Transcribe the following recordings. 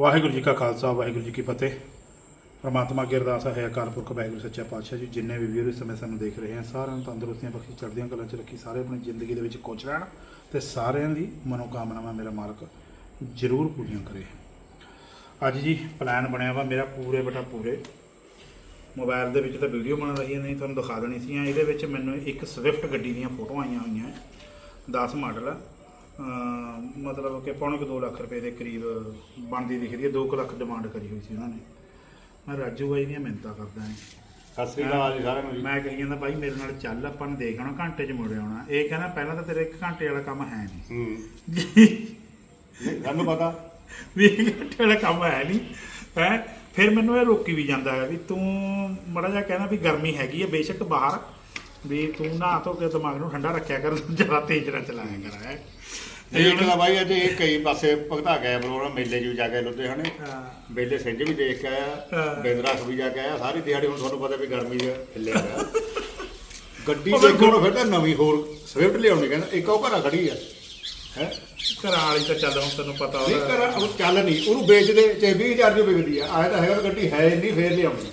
ਵਾਹਿਗੁਰੂ ਜੀ ਕਾ ਖਾਲਸਾ, ਵਾਹਿਗੁਰੂ ਜੀ ਕੀ ਫਤਿਹ। ਪ੍ਰਮਾਤਮਾ ਕੀ ਅਰਦਾਸ ਹੈ ਅਕਾਲ ਪੁਰਖ ਵਾਹਿਗੁਰੂ ਸੱਚਾ ਪਾਤਸ਼ਾਹ ਜੀ, ਜਿੰਨੇ ਵੀ ਵੀਰ ਇਸ ਸਮੇਂ ਸਾਨੂੰ ਦੇਖ ਰਹੇ ਹਨ, ਸਾਰਿਆਂ ਨੂੰ ਤੰਦਰੁਸਤੀਆਂ ਬਖਸ਼ੀ, ਚੜ੍ਹਦੀਆਂ ਕਲਾਂ ਚ ਰੱਖੀ, ਸਾਰੇ ਆਪਣੀ ਜ਼ਿੰਦਗੀ ਦੇ ਵਿੱਚ ਖੁਸ਼ ਰਹਿਣ ਤੇ ਸਾਰਿਆਂ ਦੀ ਮਨੋਕਾਮਨਾਵਾਂ ਮੇਰਾ ਮਾਲਕ ਜ਼ਰੂਰ ਪੂਰੀਆਂ ਕਰੇ। ਅੱਜ ਜੀ ਪਲਾਨ ਬਣਿਆ ਵਾ ਮੇਰਾ ਪੂਰੇ ਬਟਾ ਪੂਰੇ। ਮੋਬਾਈਲ ਦੇ ਵਿੱਚ ਤਾਂ ਵੀਡੀਓ ਬਣ ਰਹੀ ਹੈ ਨਹੀਂ ਤੁਹਾਨੂੰ ਦਿਖਾ ਦੇਣੀ ਸੀ। ਇਹਦੇ ਵਿੱਚ ਮੈਨੂੰ ਇੱਕ ਸਵਿਫਟ ਗੱਡੀ ਦੀਆਂ ਫੋਟੋਆਂ ਆਈਆਂ ਹੋਈਆਂ। 10 ਮਾਡਲ ਆ। ਮਤਲਬ ਕਿ ਪੌਣੇ ਕੁ 2 ਲੱਖ ਰੁਪਏ ਦੇ ਕਰੀਬ ਬਣਦੀ ਦਿਖਦੀ ਹੈ 2 ਲੱਖ ਡਿਮਾਂਡ ਕਰੀ ਹੋਈ ਸੀ ਉਹਨਾਂ ਨੇ। ਮੈਂ ਰਾਜੂ ਬਾਈ ਦੀਆਂ ਮਿੰਤਾ ਕਰਦਾ ਹਾਂ ਸਤਿ ਸ੍ਰੀ ਅਕਾਲ ਜੀ ਸਾਰਿਆਂ ਨੂੰ ਜੀ। ਮੈਂ ਕਹੀ ਜਾਂਦਾ ਬਾਈ ਮੇਰੇ ਨਾਲ ਚੱਲ ਆਪਾਂ ਨੂੰ ਦੇਖ ਆਉਣਾ ਘੰਟੇ 'ਚ ਮੁੜ ਆਉਣਾ। ਇਹ ਕਹਿੰਦਾ ਪਹਿਲਾਂ ਤਾਂ ਤੇਰੇ 1 ਘੰਟੇ ਵਾਲਾ ਕੰਮ ਹੈ ਨਹੀਂ। ਹੂੰ। ਨਹੀਂ, ਸਾਨੂੰ ਪਤਾ। ਵੀ ਇੱਕ ਘੰਟੇ ਵਾਲਾ ਕੰਮ ਹੈ ਨਹੀਂ। ਹੈ? ਫਿਰ ਮੈਨੂੰ ਇਹ ਰੋਕੀ ਵੀ ਜਾਂਦਾ ਹੈ ਵੀ ਤੂੰ ਮੜਾ ਜਿਹਾ ਕਹਿਣਾ ਵੀ ਗਰਮੀ ਹੈਗੀ ਹੈ ਬੇਸ਼ੱਕ ਬਾਹਰ ਵੀ ਤੂੰ ਨਹਾ ਧੋ ਕੇ ਦਿਮਾਗ ਨੂੰ ਠੰਡਾ ਰੱਖਿਆ ਕਰ ਜ਼ਿਆਦਾ ਤੇਜ਼ ਨਾ ਚਲਾਇਆ ਕਰ ਹੈ। ਇਹ ਇੱਕ ਤਾਂ ਬਾਈ ਅੱਜ ਇਹ ਕਈ ਪਾਸੇ ਭਗਤਾ ਗਿਆ ਪ੍ਰੋਗਰਾਮ ਮੇਲੇ ਵੀ ਜਾ ਕੇ ਲੁਧਿਆਣੇ ਹਾਂ। ਮੇਲੇ ਸਿੰਘ ਵੀ ਦੇਖ ਕੇ ਆਇਆ ਹਾਂ। ਬਿੰਦਰਾਸ ਵੀ ਜਾ ਕੇ ਆਇਆ ਸਾਰੀ ਦਿਹਾੜੀ ਹੁਣ ਤੁਹਾਨੂੰ ਪਤਾ ਵੀ ਗਰਮੀ ਦੇ ਹਿੱਲਿਆ ਪਿਆ। ਗੱਡੀ ਦੇਖੋ ਫਿਰ ਤਾਂ ਨਵੀਂ ਹੋਰ ਸਵਿਫਟ ਲਿਆਉਣੀ ਕਹਿੰਦਾ ਇੱਕ ਉਹ ਘਰਾਂ ਖੜੀ ਆ ਹੈ। ਘਰਾਂ ਵਾਲੀ ਤਾਂ ਚੱਲ ਹੁਣ ਤੈਨੂੰ ਪਤਾ ਨਹੀਂ ਉਹਦਾ ਘਰਾਂ ਉਹ ਚੱਲ ਨਹੀਂ ਉਹਨੂੰ ਵੇਚਦੇ ਤੇ 20000 ਦੀ ਵਿਕਦੀ ਆ ਆਇਆ ਤਾਂ ਹੈਗਾ ਗੱਡੀ ਹੈ ਨਹੀਂ ਫੇਰ ਲਿਆਉਣੀ।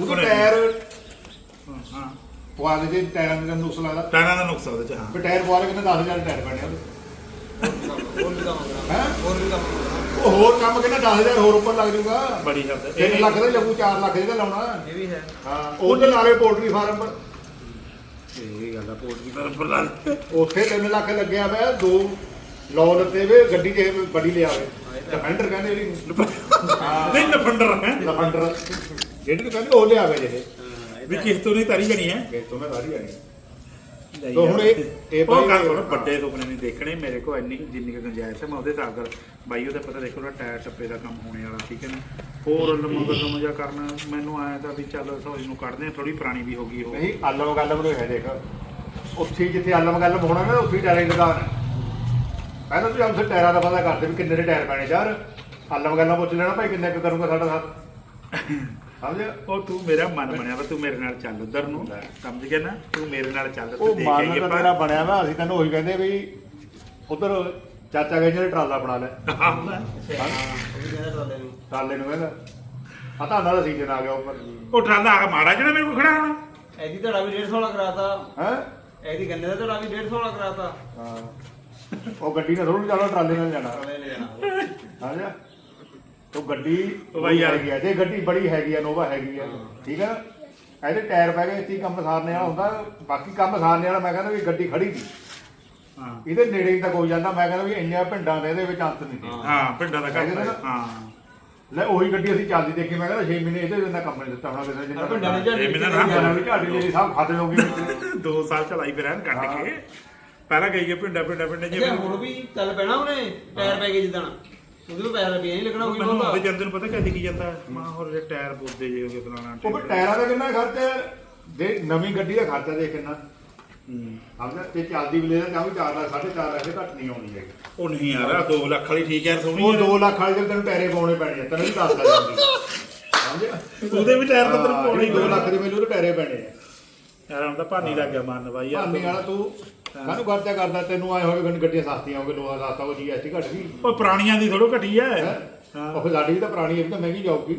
ਉਹਦੇ ਟਾਇਰ ਪਵਾ ਦੇ ਜੇ ਟਾਇਰਾਂ ਦਾ ਨੁਕਸ ਲੱਗਦਾ। ਟਾਇਰਾਂ ਦਾ ਨੁਕਸ ਆ ਉਹਦੇ ਚ ਹਾਂ। ਵੀ ਟਾਇਰ ਪਵਾ ਕੇ ਕਿੰਨੇ 10000 ਟਾਇਰ ਪੈਣੇ ਉਹਦੇ। ਹੋਰ ਵੀ ਕੰਮ ਕਰਨਾ ਹੈ? ਹੋਰ ਵੀ ਕੰਮ ਉਹ ਹੋਰ ਕੰਮ ਕਿੰਨਾ 10000 ਹੋਰ ਉੱਪਰ ਲੱਗ ਜਾਊਗਾ। ਬੜੀ ਹੱਦ 3 ਲੱਖ ਦਾ ਹੀ ਲੱਗੂ 4 ਲੱਖ ਦਾ ਲਾਉਣਾ। ਇਹ ਵੀ ਹੈ। ਹਾਂ ਉਹਦੇ ਨਾਲੇ ਪੋਲਟਰੀ ਫਾਰਮ। ਪਰ ਇਹ ਗੱਲ ਆ ਪੋਲਟਰੀ ਫਾਰਮ ਪਰ ਲਾ ਦੇ। ਉੱਥੇ 3 ਲੱਖ ਲੱਗਿਆ ਪਿਆ ਦੋ ਲੋ ਲੱਤੇ ਵੇ ਗੱਡੀ ਜੇ ਬੜੀ ਲਿਆਵੇ ਡਿਫੈਂਡਰ ਕਹਿੰਦੇ ਜਿਹੜੀ ਹਾਂ। ਨਹੀਂ ਲਫੰਡਰ ਹੈ। ਡਿਫੈਂਡਰ ਜਿਹੜੀ ਨੂੰ ਕਹਿੰਦੇ ਉਹ ਲਿਆਵੇ ਜਿਹੜੇ ਵੀ ਕਿਸ ਤੋਂ ਨਹੀਂ ਤਾਰੀ ਜਣੀ ਹੈ? ਕਿ ਤੋਂ ਮੈਂ ਸਾਰੀ ਨਹੀਂ ਤੋ ਹੁਣ ਇਹ- ਇਹ ਉਹ ਗੱਲ ਸੁਣ ਵੱਡੇ ਸੁਪਨੇ ਨਹੀਂ ਦੇਖਣੇ ਮੇਰੇ ਕੋਲ ਇੰਨੀ ਜਿੰਨੀ ਕੁ ਗੁੰਜਾਇਸ਼ ਹੈ ਮੈਂ ਉਹਦੇ ਹਿਸਾਬ ਨਾਲ ਬਾਈ ਉਹਦਾ ਪਤਾ ਦੇਖੋ ਨਾ ਟਾਇਰ ਟੱਪੇ ਦਾ ਕੰਮ ਹੋਣੇ ਵਾਲਾ ਠੀਕ ਹੈ ਨਾ? ਹੋਰ ਲੰਮਾ ਲੰਮਾ ਜਿਹਾ ਕਰਨਾ ਮੈਨੂੰ ਆਇਆ ਤਾਂ ਵੀ ਚੱਲ ਸੌਰੀ ਨੂੰ ਕੱਢਦੇ ਆ ਥੋੜੀ ਪੁਰਾਣੀ ਵੀ ਹੋ ਗਈ ਉਹ। ਨਹੀਂ ਆਲਮ ਗੱਲ ਬਰੋ ਹੈ ਦੇਖ। ਉੱਥੇ ਹੀ ਜਿੱਥੇ ਆਲਮ ਗੱਲ ਹੋਣਾ ਨਾ ਉੱਥੇ ਟਾਇਰਾਂ ਦੀ ਦੁਕਾਨ ਹੈ। ਪਹਿਲਾਂ ਤੁਸੀਂ ਹਮਸੇ ਟਾਇਰਾਂ ਦਾ ਪਤਾ ਕਰਦੇ ਵੀ ਕਿੰਨੇ ਦੇ ਟਾਇਰ ਪੈਣੇ ਯਾਰ। ਆਲਮ ਗੱਲਾਂ ਪੁੱਛ ਲੈਣਾ ਭਾਈ ਕਿੰਨੇ ਕੁ ਕਰੂੰਗਾ ਸਾਡਾ ਸਾਥ? ਸਮਝ ਉਹ ਤੂੰ ਮੇਰਾ ਮਨ ਬਣਿਆ ਵਾ ਤੂੰ ਮੇਰੇ ਨਾਲ ਚੱਲ ਉਧਰ ਨੂੰ ਸਮਝ ਗਿਆ ਨਾ? ਤੂੰ ਮੇਰੇ ਨਾਲ ਚੱਲ ਤੇ ਉਹ ਦੇਖ ਮਾਰਨ ਆਈਏ ਤਾਂ ਆਪਾਂ। ਤੇਰਾ ਬਣਿਆ ਵਾ ਅਸੀਂ ਤੈਨੂੰ ਉਹੀ ਕਹਿੰਦੇ ਵੀ ਉਧਰ ਚਾਚਾ ਗਏ ਜਿਹੜੇ ਟਰਾਲਾ ਬਣਾ ਲੈ। ਹਾਂ। ਉਹ ਵੀ ਕਹਿੰਦਾ ਟਰਾਲੇ ਨੂੰ ਟਰਾਲੇ ਨੂੰ ਕਹਿੰਦਾ ਆ ਤਾਂ ਦਾ ਸੀਜ਼ਨ ਆ ਗਿਆ ਉੱਪਰ। ਉਹ ਟਰਾਲਾ ਆ ਮਾੜਾ ਜਿਹੜਾ ਮੇਰੇ ਕੋਲ ਖੜਾ ਹੋਣਾ। ਧੜਾ ਵੀ 150 ਵਾਲਾ ਕਰਾਤਾ। ਹੈ? ਐਦੀ ਗੰਨੇ ਦਾ ਧੜਾ ਵੀ 150 ਵਾਲਾ ਕਰਾਤਾ। ਹਾਂ। ਉਹ ਗੱਡੀ ਨਾਲ ਥੋੜ੍ਹਾ ਜਾਣਾ ਟਰਾਲੇ ਨਾਲ ਜਾਣਾ। ਟਰਾਲੇ ਲੈ ਜਾਣਾ। ਸਮਝਿਆ ਉਹ ਗੱਡੀ ਬਾਈ ਯਾਰ- ਹੈਗੀ ਆ ਜੇ ਗੱਡੀ ਬੜੀ ਹੈਗੀ ਆ ਨੋਵਾ ਹੈਗੀ ਆ ਠੀਕ ਆ? ਇਹਦੇ ਟਾਇਰ ਪੈ ਗਏ ਇੱਥੇ ਹੀ ਕੰਮ ਸਾਰਨੇ ਵਾਲਾ ਹੁੰਦਾ ਬਾਕੀ ਕੰਮ ਸਾਰਨੇ ਵਾਲਾ ਮੈਂ ਕਹਿੰਦਾ ਵੀ ਗੱਡੀ ਖੜੀ ਸੀ। ਹਾਂ। ਇਹਦੇ ਨੇੜੇ ਹੀ ਤਾਂ ਕੋਈ ਜਾਂਦਾ ਮੈਂ ਕਹਿੰਦਾ ਵੀ ਇੰਨੀਆਂ ਪਿੰਡਾਂ ਦੇ ਇਹਦੇ ਵਿੱਚ ਅੰਤ ਨਹੀਂ। ਸੀ ਹਾਂ ਪਿੰਡਾਂ ਦਾ ਨਾ? ਹਾਂ। ਲੈ ਉਹੀ ਗੱਡੀ ਅਸੀਂ ਚੱਲਦੀ ਦੇਖੀ ਮੈਂ ਕਹਿੰਦਾ 6 ਮਹੀਨੇ ਇਹਦੇ ਜਿੰਨਾ ਕੰਮ ਨਹੀਂ ਦਿੱਤਾ ਹੋਣਾ ਕਿਸੇ ਜਿੰਨਾ ਪਿੰਡਾਂ ਨੇ ਇਹ ਮੈਨੂੰ ਨਾ- ਪਿੰਡਾਂ ਦੀ ਝਾੜੀ ਜਿਹੜੀ ਸਭ ਖਤਮ ਹੋ ਗਈ ਦੋ ਸਾਲ ਚਲਾਈ ਫਿਰ ਐਨ ਕੱਟ ਹਾਂ। ਕੇ ਪਹਿਲਾਂ ਗਈ ਹੈ ਪਿੰਡਾਂ ਪਿੰਡਾਂ ਪਿੰਡਾਂ ਜੇ ਜਿਵੇਂ ਹੁਣ ਵੀ ਚੱਲ ਪੈਣਾ ਉਹਨੇ ਟਾਇਰ ਪੈ ਗਏ ਜਿੱਦਣ। ਉਹਦੇ ਤੋਂ ਪੈਸਾ ਰੁਪਈਆ ਨਹੀਂ ਲੱਗਣਾ ਵੀ ਮੈਨੂੰ ਬਹੁਤਾ ਉਹਦੇ ਜਾਂਦੇ ਨੂੰ ਪਤਾ ਕਦੀ ਕੀ ਜਾਂਦਾ? ਮਾਂ ਹੋਰ ਜੇ ਟਾਇਰ ਬੋਦੇ ਜੇ ਹੋਗੇ ਫਲਾਣਾ ਉਹ ਫਿਰ ਟਾਇਰਾਂ ਦਾ ਕਿੰਨਾ ਖਰਚਾ ਹੈ? ਦੇ ਨਵੀਂ ਗੱਡੀ ਦਾ ਖਰਚਾ ਦੇਖ ਕਿੰਨਾ। ਹੂੰ। ਸਮਝਿਆ ਤੇ ਚੱਲਦੀ ਵੀ ਲੈ ਤਾਂ ਵੀ 4 ਲੱਖ 4.5 ਲੱਖ ਦੇ ਘੱਟ ਨਹੀਂ ਆਉਣੀ ਹੈਗੀ। ਉਹ ਨਹੀਂ ਯਾਰ 2 ਲੱਖ ਵਾਲੀ ਠੀਕ ਯਾਰ ਸੋਹਣੀ ਉਹ ਹੈ। 2 ਲੱਖ ਵਾਲੇ ਦੇ ਤੈਨੂੰ ਟਾਇਰੇ ਪਾਉਣੇ ਪੈਣੇ ਆ ਤੈਨੂੰ ਵੀ ਦੱਸਦਾ ਜਾਂਦੀ ਸਮਝਿਆ? ਉਹਦੇ ਵੀ ਟਾਇਰ ਤਾਂ ਤੈਨੂੰ ਪਾਉਣੇ ਹੀ 2 ਲੱਖ ਦੇ ਮੈਨੂੰ ਉਹਦੇ ਟਾਇਰੇ ਪੈਣੇ ਆ। ਯਾਰ ਹੁਣ ਤਾਂ ਭਾਨੀ ਲੱਗ ਗਿਆ ਮਨ ਬਾਈ ਯਾਰ ਭਾਨੀ ਵਾਲਾ ਤੂੰ ਕਾਹਨੂੰ ਖਰਚਾ ਕਰਦਾ? ਤੈਨੂੰ ਆਏ ਹੋਵੇ ਗੱਡੀ- ਗੱਡੀਆਂ ਸਸਤੀਆਂ ਹੋਵੇ ਲੋਹਾ ਸਸਤਾ ਹੋ ਜੀਐਸਟੀ ਘਟ ਗਈ। ਉਹ ਪੁਰਾਣੀਆਂ ਦੀ ਥੋੜੋ ਘਟੀ ਹੈ ਹੈਂ? ਹਾਂ। ਉਹ ਸਾਡੀ ਵੀ ਤਾਂ ਪੁਰਾਣੀ ਇਹ ਤਾਂ ਮਹਿੰਗੀ ਜਾਊਗੀ।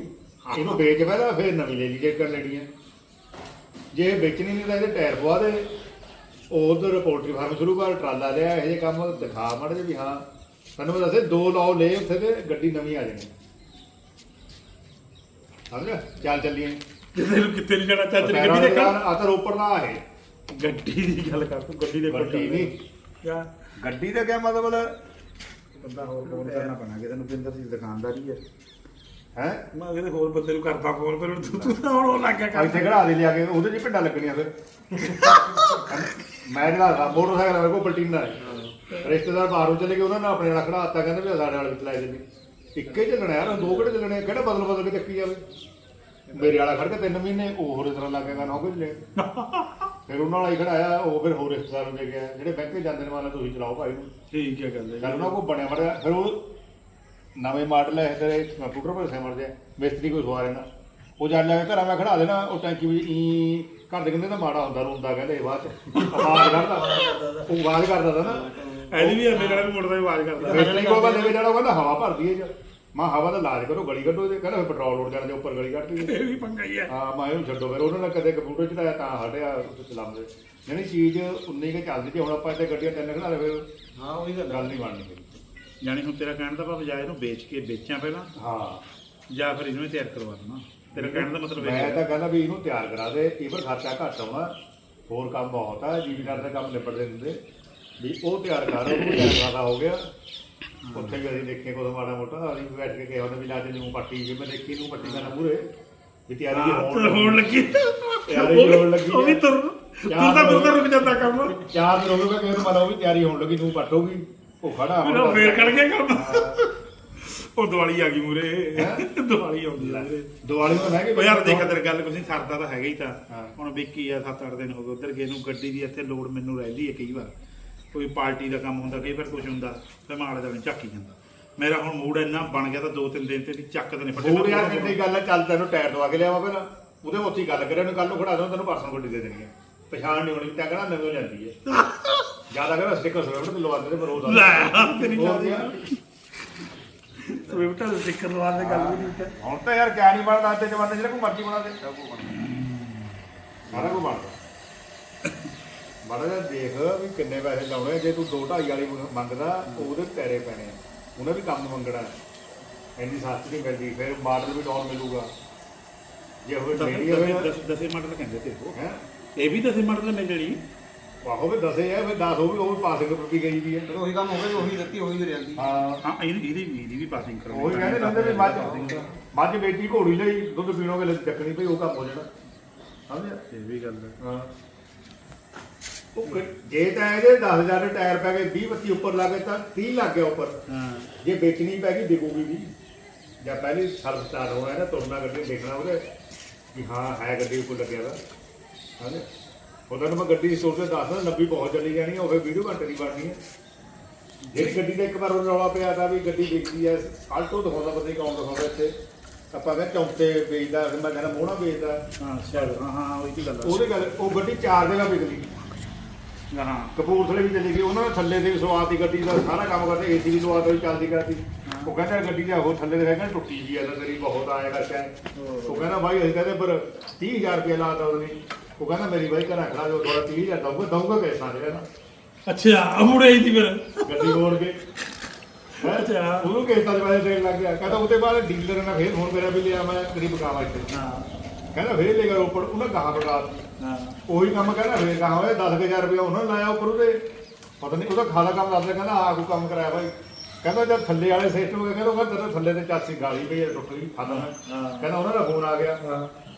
ਇਹਨੂੰ ਵੇਚ ਪਹਿਲਾਂ ਫਿਰ ਨਵੀਂ ਲੈ ਲਈ ਜੇ ਕਰ ਲੈਣੀ ਹੈ ਜੇ ਵੇਚਣੀ ਨਹੀਂ ਤਾਂ ਇਹਦੇ ਟਾਇਰ ਪਵਾ ਦੇ। ਉਧਰ ਪੋਲਟਰੀ ਫਾਰਮ ਸ਼ੁਰੂ ਕਰ ਟਰਾਲਾ ਲਿਆ ਇਹ ਕੰਮ ਦਿਖਾ ਮੜ ਜੇ ਵੀ ਹਾਂ। ਤੈਨੂੰ ਮੈਂ ਦੱਸੇ ਦੋ ਲਾਓ ਲੈ ਉੱਥੇ ਤੇ ਗੱਡੀ ਨਵੀਂ ਆ ਜਾਣੀ। ਸਮਝ ਚੱਲ ਚੱਲੀਏ। ਕਿਤੇ ਨੂੰ ਕਿੱਥੇ ਨਹੀਂ ਜਾਣਾ ਚਾਚੇ ਨੇ ਗੱਡੀ ਦੇ ਦੇਖਣ। ਆ ਤਾਂ ਰੋਪੜ ਦਾ ਆ ਇਹ ਗੱਡੀ ਦੀ ਗੱਲ ਕਰ ਤੂੰ ਗੱਡੀ ਦੇ ਗੱਡੀ ਨਹੀਂ। ਯਾਰ ਗੱਡੀ ਦਾ ਕੀ ਮਤਲਬ? ਬੰਦਾ ਹੋਰ ਫੋਨ ਕਰਨਾ ਪੈਣਾ ਕਿਸੇ ਨੂੰ ਪਿੰਦਰ ਦੀ ਦੁਕਾਨਦਾਰੀ ਹੈ ਹੈ? ਮੈਂ ਕਿਤੇ ਹੋਰ ਬੰਦੇ ਨੂੰ ਕਰਦਾ ਫੋਨ ਫਿਰ ਹੁਣ ਤੂੰ ਤੂੰ ਤਾਂ ਹੁਣ ਉਹ ਲੱਗ ਗਿਆ ਇੱਥੇ ਕਰ ਖੜਾ ਦੇ ਲਿਆ ਕੇ ਉਹਦੇ 'ਚ ਪਿੰਡਾਂ ਲੱਗਣੀਆਂ ਫਿਰ। ਮੈਂ ਜਿਹੜਾ ਮੋਟਰਸਾਈਕਲ ਮੇਰੇ ਕੋਲ ਪਲਟੀਨਾ ਹੈ ਰਿਸ਼ਤੇਦਾਰ ਬਾਹਰੋਂ ਚਲੇ ਗਏ ਉਹਨਾਂ ਨੇ ਆਪਣੇ ਨਾਲ ਖੜਾਤਾ ਕਹਿੰਦੇ ਵੀ ਸਾਡੇ ਵਾਲੇ ਵਿੱਚ ਲੈ ਜੰਨੀ ਇੱਕੇ ਚੱਲਣਾ ਯਾਰ ਦੋ ਕਿਹੜੇ ਚੱਲਣੇ ਆ? ਕਿਹੜਾ ਬਦਲ ਬਦਲ ਕੇ ਚੱਕੀ ਜਾਵੇ। ਮੇਰੇ ਵਾਲਾ ਖੜ ਕੇ ਤਿੰਨ ਮਹੀਨੇ ਉਹ ਹੋਰ ਇਸ ਤਰ੍ਹਾਂ ਲੱਗ ਗਿਆ ਨਾ ਹੋ ਲੈ। ਫਿਰ ਉਹਨਾਂ ਵਾਲਾ ਹੀ ਖੜਾਇਆ ਉਹ ਫਿਰ ਹੋਰ ਰਿਸ਼ਤੇਦਾਰ ਨੂੰ ਦੇ ਗਿਆ ਜਿਹੜੇ ਬੈਂਕ ਜਾਂਦੇ ਨੇ ਮਾਲਾ ਤੁਸੀਂ ਚਲਾਓ ਭਾਈ। ਨੂੰ ਠੀਕ ਹੈ ਗੱਲ ਗੱਲ ਉਹਨਾਂ ਕੋ ਬਣਿਆ ਮੜਿਆ ਫਿਰ ਉਹ ਨਵੇਂ ਮਾਡਲ ਹੈ ਤੇਰੇ ਕੰਪਿਊਟਰ ਪਰ ਸੇ ਮਰਦੇ ਮਿਸਤਰੀ ਕੋਈ ਸਵਾਰੇ ਨਾ। ਉਹ ਜਦ ਲੈ ਕੇ ਘਰਾਂ ਮੈਂ ਖੜਾ ਦੇਣਾ ਉਹ ਟੈਂਕੀ ਵੀ ਈ ਘਰ ਦੇ ਕਹਿੰਦੇ ਤਾਂ ਮਾੜਾ ਹੁੰਦਾ ਰੋਂਦਾ ਕਹਿੰਦੇ ਬਾਅਦ ਚ। ਆਵਾਜ਼ ਕਰਦਾ। ਉਹ ਆਵਾਜ਼ ਕਰਦਾ ਤਾ ਨਾ। ਐਲੀ ਵੀ ਐਵੇਂ ਕਿਹੜਾ ਵੀ ਮੁੜਦਾ ਹੀ ਆਵਾਜ਼ ਕਰਦਾ। ਮਿਸਤਰੀ ਕੋਲ ਲੈ ਕੇ ਜਾਣਾ ਉਹ ਕਹਿੰਦਾ ਹਵਾ ਭਰਦੀ ਹੈ ਜੀ। ਮੈਂ ਹਵਾ ਦਾ ਇਲਾਜ ਕਰੋ ਗਲੀ ਕੱਢੋ ਇਹਦੇ ਕਹਿੰਦਾ ਫਿਰ ਪੈਟਰੋਲ ਉੱਡ ਜਾਣ ਦੇ ਉੱਪਰ ਗਲੀ ਕੱਢਦੀ ਇਹ ਵੀ ਪੰਗਾ ਹੀ ਹੈ ਹਾਂ ਮੈਂ ਇਹਨੂੰ ਛੱਡੋ ਫਿਰ ਉਹਨਾਂ ਨੇ ਕਦੇ ਕੰਪਿਊਟਰ ਚਲਾਇਆ ਤਾਂ ਹਟਿਆ ਉੱਥੇ ਚਲਾਉਂਦੇ। ਯਾਨੀ ਚੀਜ਼ ਉਨੀ ਕੁ ਚੱਲਦੀ ਤੇ ਹੁਣ ਆਪਾਂ ਇੱਥੇ ਗੱਡੀਆਂ ਤਿੰਨ ਖੜਾ ਲਵੇ ਹਾਂ ਉਹੀ ਗੱਲ ਗੱਲ ਨਹੀਂ ਬਣਨੀ ਜਾਣੀ ਹੁਣ ਤੇਰਾ ਕਹਿਣ ਦਾ ਭਾਵ ਬਜਾਏ ਇਹਨੂੰ ਵੇਚ ਕੇ ਵੇਚਾਂ ਪਹਿਲਾਂ ਹਾਂ। ਜਾਂ ਫਿਰ ਇਹਨੂੰ ਹੀ ਤਿਆਰ ਕਰਵਾ ਦੇਣਾ। ਤੇਰਾ ਕਹਿਣ ਦਾ ਮਤਲਬ ਇਹ ਮੈਂ ਹੈ। ਤਾਂ ਕਹਿੰਦਾ ਵੀ ਇਹਨੂੰ ਤਿਆਰ ਕਰਾ ਦੇ ਇਹਦਾ ਖਰਚਾ ਘੱਟ ਆਉਣਾ ਹੋਰ ਕੰਮ ਬਹੁਤ ਆ ਜੀਵੀਦਾਰ ਦਾ ਕੰਮ ਨਿਬੜਦੇ ਹੁੰਦੇ। ਵੀ ਉਹ ਤਿਆਰ ਕਰ ਤਿਆਰ ਕਰਾਦਾ ਹੋ ਗਿਆ। ਉੱਥੇ ਵੀ ਅਸੀਂ ਦੇਖੇ ਕੋਲ ਮਾੜਾ ਮੋਟਾ ਅਸੀਂ ਬੈਠ ਕੇ ਕਿਹਾ ਉਹਨੇ ਵੀ ਲਾ ਦੇ ਨੂੰ ਪੱਟੀ ਜੇ ਮੈਂ ਦੇਖੀ ਨੂੰ ਪੱਟੀ ਕਰਨਾ ਮੂਰੇ ਵੀ ਤਿਆਰੀ ਜੀ ਹੋਣ ਹੋਣ ਲੱਗੀ। ਤਿਆਰੀ ਜੀ ਹੋਣ ਲੱਗੀ ਉਹ ਵੀ ਹੈ। ਤੁਰ ਤੂੰ ਤਾਂ ਤੂੰ ਤਾਂ ਰੁਕ ਜਾਂਦਾ ਕੰਮ। ਚਾਰ ਦਿਨ ਹੋ ਗਏ ਮੈਂ ਕਹਿੰਦਾ ਮਨ ਉਹ ਵੀ ਤਿਆਰੀ ਹੋਣ ਲੱਗੀ ਨੂੰ ਪੱਟੋਗੀ ਉਹ ਖੜਾ ਮੇਰਾ ਹੁਣ ਫੇਰ ਕਰ ਗਿਆ ਕੰਮ। ਉਹ ਦੀਵਾਲੀ ਆ ਗਈ ਮੂਰੇ? ਦੀਵਾਲੀ ਆਉਂਦੀ ਆ ਮੂਰੇ ਦੀਵਾਲੀ ਨੂੰ ਮੈਂ ਉਹ ਯਾਰ ਦੇਖ ਤੇਰੀ ਗੱਲ ਕੁਛ ਨਹੀਂ ਸਰਦਾ ਤਾਂ ਹੈਗਾ ਹੀ ਤਾਂ। ਹਾਂ। ਹੁਣ ਵਿੱਕੀ ਆ 7-8 ਦਿਨ ਹੋ ਗਏ ਉਧਰ ਗਏ ਨੂੰ ਗੱਡੀ ਦੀ ਇੱਥੇ ਲੋਡ ਮੈਨੂੰ ਰਹਿੰਦੀ ਹੈ ਕਈ ਵਾਰ। ਕੋਈ ਪਾਰਟੀ ਦਾ ਕੰਮ ਹੁੰਦਾ ਕਈ ਵਾਰ ਕੁਝ ਹੁੰਦਾ ਤੇ ਮੈਂ ਆਲੇ ਦਾ ਝਾਕੀ ਜਾਂਦਾ। ਮੇਰਾ ਹੁਣ ਮੂਡ ਇੰਨਾ ਬਣ ਗਿਆ ਤਾਂ ਦੋ ਤਿੰਨ ਦਿਨ ਤੇ ਵੀ ਚੱਕਦੇ ਨੇ ਹੋਰ ਯਾਰ ਕਿੰਨੀ ਗੱਲ ਹੈ ਚੱਲ ਤੈਨੂੰ ਟਾਇਰ ਦਵਾ ਕੇ ਲਿਆਵਾ ਪਹਿਲਾਂ ਉਹਦੇ ਉੱਥੇ ਹੀ ਗੱਲ ਕਰਿਆ ਨੂੰ ਕੱਲ ਨੂੰ ਖੜਾ ਦੋ ਤੈਨੂੰ ਪਰਸੋਂ ਗੱਡੀ ਦੇ ਦੇਣੀ ਹੈ ਪਛਾਣ ਨਹੀਂ ਹੋਣੀ ਤਾਂ ਕਹਣਾ ਨਵੀਂ ਜਾਂਦੀ ਹੈ ਜ਼ਿਆਦਾ ਕਹਿੰਦਾ ਸਟicker ਸੋਏ ਤੇ ਲਵਾ ਦੇ ਪਰ ਉਹ ਲੈ ਤੇਰੀ ਸਵਿਫਟ ਦੇ ਸਟicker ਲਵਾ ਦੇ ਗੱਲ ਵੀ ਨਹੀਂ ਕਰ ਹੁਣ ਤਾਂ ਯਾਰ ਕਿਆ ਨਹੀਂ ਬਣਦਾ ਅੱਜ ਦੇ ਜ਼ਮਾਨੇ 'ਚ ਜਿਹੜਾ ਕੋਈ ਮਰਜ਼ੀ ਬਣਾ ਦੇ। ਸਾਰਾ ਕੁਝ ਬਣਦਾ ਮਾੜਾ ਜਿਹਾ ਦੇਖ ਵੀ ਕਿੰਨੇ ਪੈਸੇ ਲਾਉਣੇ। ਜੇ ਤੂੰ 2 2.5 ਵਾਲੀ ਮੰਗਦਾ ਉਹਦੇ ਪੈਰੇ ਪੈਣੇ ਆ। ਉਹਨੇ ਵੀ ਕੰਮ ਮੰਗਣਾ ਹੈ। ਇੰਨੀ ਸਸਤੀ ਨਹੀਂ ਮਿਲਦੀ ਫਿਰ ਮਾਡਲ ਵੀ ਡਾਊਨ ਮਿਲੂਗਾ। ਜੇ ਹੋਵੇ ਮੇਰੀ ਹੋਵੇ ਦਸ ਦਸੇ ਮਾਡਲ ਕਹਿੰਦੇ ਤੇ ਉਹ। ਹੈ? ਇਹ ਵੀ ਦਸੇ ਮਾਡਲ ਮਿਲ ਜਣੀ ਆਹੋ ਵੀ ਦਸੇ ਆ ਫਿਰ 10 ਉਹ ਵੀ ਉਹ ਵੀ ਪਾਸਿੰਗ ਰੁਪਈ ਗਈ ਵੀ ਹੈ ਫਿਰ ਉਹੀ ਕੰਮ ਹੋ ਗਿਆ ਉਹੀ ਦਿੱਤੀ ਉਹੀ ਦੇ ਜਾਂਦੀ ਹਾਂ। ਹਾਂ ਇਹਦੀ ਇਹਦੀ ਵੀ ਇਹਦੀ ਵੀ ਪਾਸਿੰਗ ਕਰਾਉਣੀ ਉਹੀ ਕਹਿੰਦੇ ਰਹਿੰਦੇ ਵੀ ਮੱਝ ਮੱਝ ਵੇਚੀ ਘੋੜੀ ਲਈ ਦੁੱਧ ਪੀਣੋਗੇ ਲੈ ਚੱਕਣੀ ਪਈ ਉਹ ਕੰਮ ਹੋ ਜਾਣਾ। ਸਮਝਿਆ? ਇਹ ਵੀ ਗੱਲ ਹੈ। ਹਾਂ। ਉਹ ਜੇ ਤਾਂ ਇਹਦੇ 10000 ਦੇ ਟਾਇਰ ਪੈ ਗਏ 20 25 ਉੱਪਰ ਲੱਗੇ ਤਾਂ 30 ਲੱਗ ਗਿਆ ਉੱਪਰ। ਹਾਂ। ਜੇ ਵੇਚਣੀ ਪੈ ਗਈ ਵਿਕੂਗੀ ਵੀ। ਜਾਂ ਪਹਿਲੀ ਸਰਵ ਸਟਾਰਟ ਹੋਇਆ ਨਾ ਤੁਰਨਾ ਗੱਡੀ ਦੇਖਣਾ ਉਹਦੇ ਕਿ ਹਾਂ ਹੈ ਗੱਡੀ ਉੱਪਰ ਲੱਗਿਆ ਵਾ। ਹਾਂਜੀ ਉਹਦਾ ਨੂੰ ਮੈਂ ਗੱਡੀ ਸਟੋਰ ਤੇ ਦੱਸਦਾ ਲੰਬੀ ਬਹੁਤ ਚੱਲੀ ਜਾਣੀ ਹੈ ਉਹ ਫਿਰ ਵੀਡੀਓ ਘੰਟੇ ਦੀ ਬਣਨੀ ਹੈ ਜਿਹੜੀ ਗੱਡੀ ਦਾ ਇੱਕ ਵਾਰ ਉਹ ਰੌਲਾ ਪਿਆ ਤਾਂ ਵੀ ਗੱਡੀ ਵਿਕਦੀ ਹੈ ਆਲਟੋ ਦਿਖਾਉਂਦਾ ਪਤਾ ਨਹੀਂ ਕੌਣ ਦਿਖਾਉਂਦਾ ਇੱਥੇ। ਆਪਾਂ ਕਹਿੰਦੇ ਚੌਂਤੇ ਵੇਚਦਾ ਮੈਂ ਕਹਿੰਦਾ ਮੋਹਣਾ ਵੇਚਦਾ। ਹਾਂ ਚੱਲ ਹਾਂ ਹਾਂ ਉਹੀ ਦੀ ਗੱਲ ਹੈ ਉਹਦੇ ਗੱਲ ਉਹ ਗੱਡੀ ਚਾਰ ਜਗ੍ਹਾ ਵਿਕਦੀ। ਹਾਂ। ਕਪੂਰਥਲੇ ਵੀ ਚਲੀ ਗਈ ਉਹਨਾਂ ਨੇ ਥੱਲੇ ਦੇ ਸਵਾਦ ਦੀ ਗੱਡੀ ਦਾ ਸਾਰਾ ਕੰਮ ਕਰਦੇ ਏਸੀ ਵੀ ਸਵਾਦ ਹੋਈ ਚੱਲਦੀ ਕਰਦੀ ਉਹ ਕਹਿੰਦਾ ਗੱਡੀ ਦਾ ਉਹ ਥੱਲੇ ਦੇ ਹੈਗਾ ਟੁੱਟੀ ਜੀ ਆ ਤਾਂ ਤੇਰੀ ਬਹੁਤ ਆਏਗਾ ਸ਼ਾਇਦ ਉਹ ਕਹਿੰਦਾ ਭਾਈ ਅਸੀਂ ਕਹਿੰਦੇ ਪਰ 30000 ਰੁਪਏ ਲਾਤਾ ਉਹਨੇ। ਉਹ ਕਹਿੰਦਾ ਮੇਰੀ ਬਾਈ ਘਰਾਂ ਖੜਾ ਜੋ ਥੋੜਾ 30000 ਦਊਗਾ ਦਊਗਾ ਪੈਸਾ ਦੇ ਨਾ ਅੱਛਾ ਮੁੜੇ ਹੀ ਸੀ ਫਿਰ। ਗੱਡੀ ਮੋੜ ਕੇ? ਅੱਛਾ। ਉਹਨੂੰ ਕਿਸ਼ਤਾਂ ਦੇ ਪੈਸੇ ਦੇਣ ਲੱਗ ਗਿਆ। ਕਹਿੰਦਾ ਉਹਦੇ ਬਾਅਦ ਡੀਲਰ ਨੇ ਫੇਰ ਫੋਨ ਕਰਿਆ ਵੀ ਲਿਆ ਮੈਂ ਤੇਰੀ ਬਕਾਵਾ ਇੱਥੇ। ਹਾਂ। ਕਹਿੰਦਾ ਫੇਰ ਲੈ ਗਿਆ ਰੋਪੜ ਉਹਨਾਂ ਗਾਹ ਬਗਾ। ਹਾਂ। ਉਹੀ ਕੰਮ ਕਹਿੰਦਾ ਫੇਰ ਕਹਾ ਹੋਇਆ 10000 ਰੁਪਏ ਉਹਨਾਂ ਨੇ ਲਾਇਆ ਉੱਪਰ ਉਹਦੇ। ਪਤਾ ਨਹੀਂ ਉਹਦਾ ਖਾਦਾ ਕੰਮ ਦੱਸਦਾ ਕਹਿੰਦਾ ਆਹ ਕੋਈ ਕੰਮ ਕਰਾਇਆ ਬਾਈ ਕਹਿੰਦਾ ਜਦ ਥੱਲੇ ਵਾਲੇ ਸਿਸਟਮ ਹੋ ਗਏ ਕਹਿੰਦਾ ਉਹ ਕਹਿੰਦਾ ਥੱਲੇ ਤੇ ਚਾਸੀ ਗਾਲੀ ਪਈ ਹੈ ਟੁੱਟ ਗਈ ਖਾਦਾ। ਕਹਿੰਦਾ ਉਹਨਾਂ ਦਾ ਫੋਨ ਆ ਗਿਆ।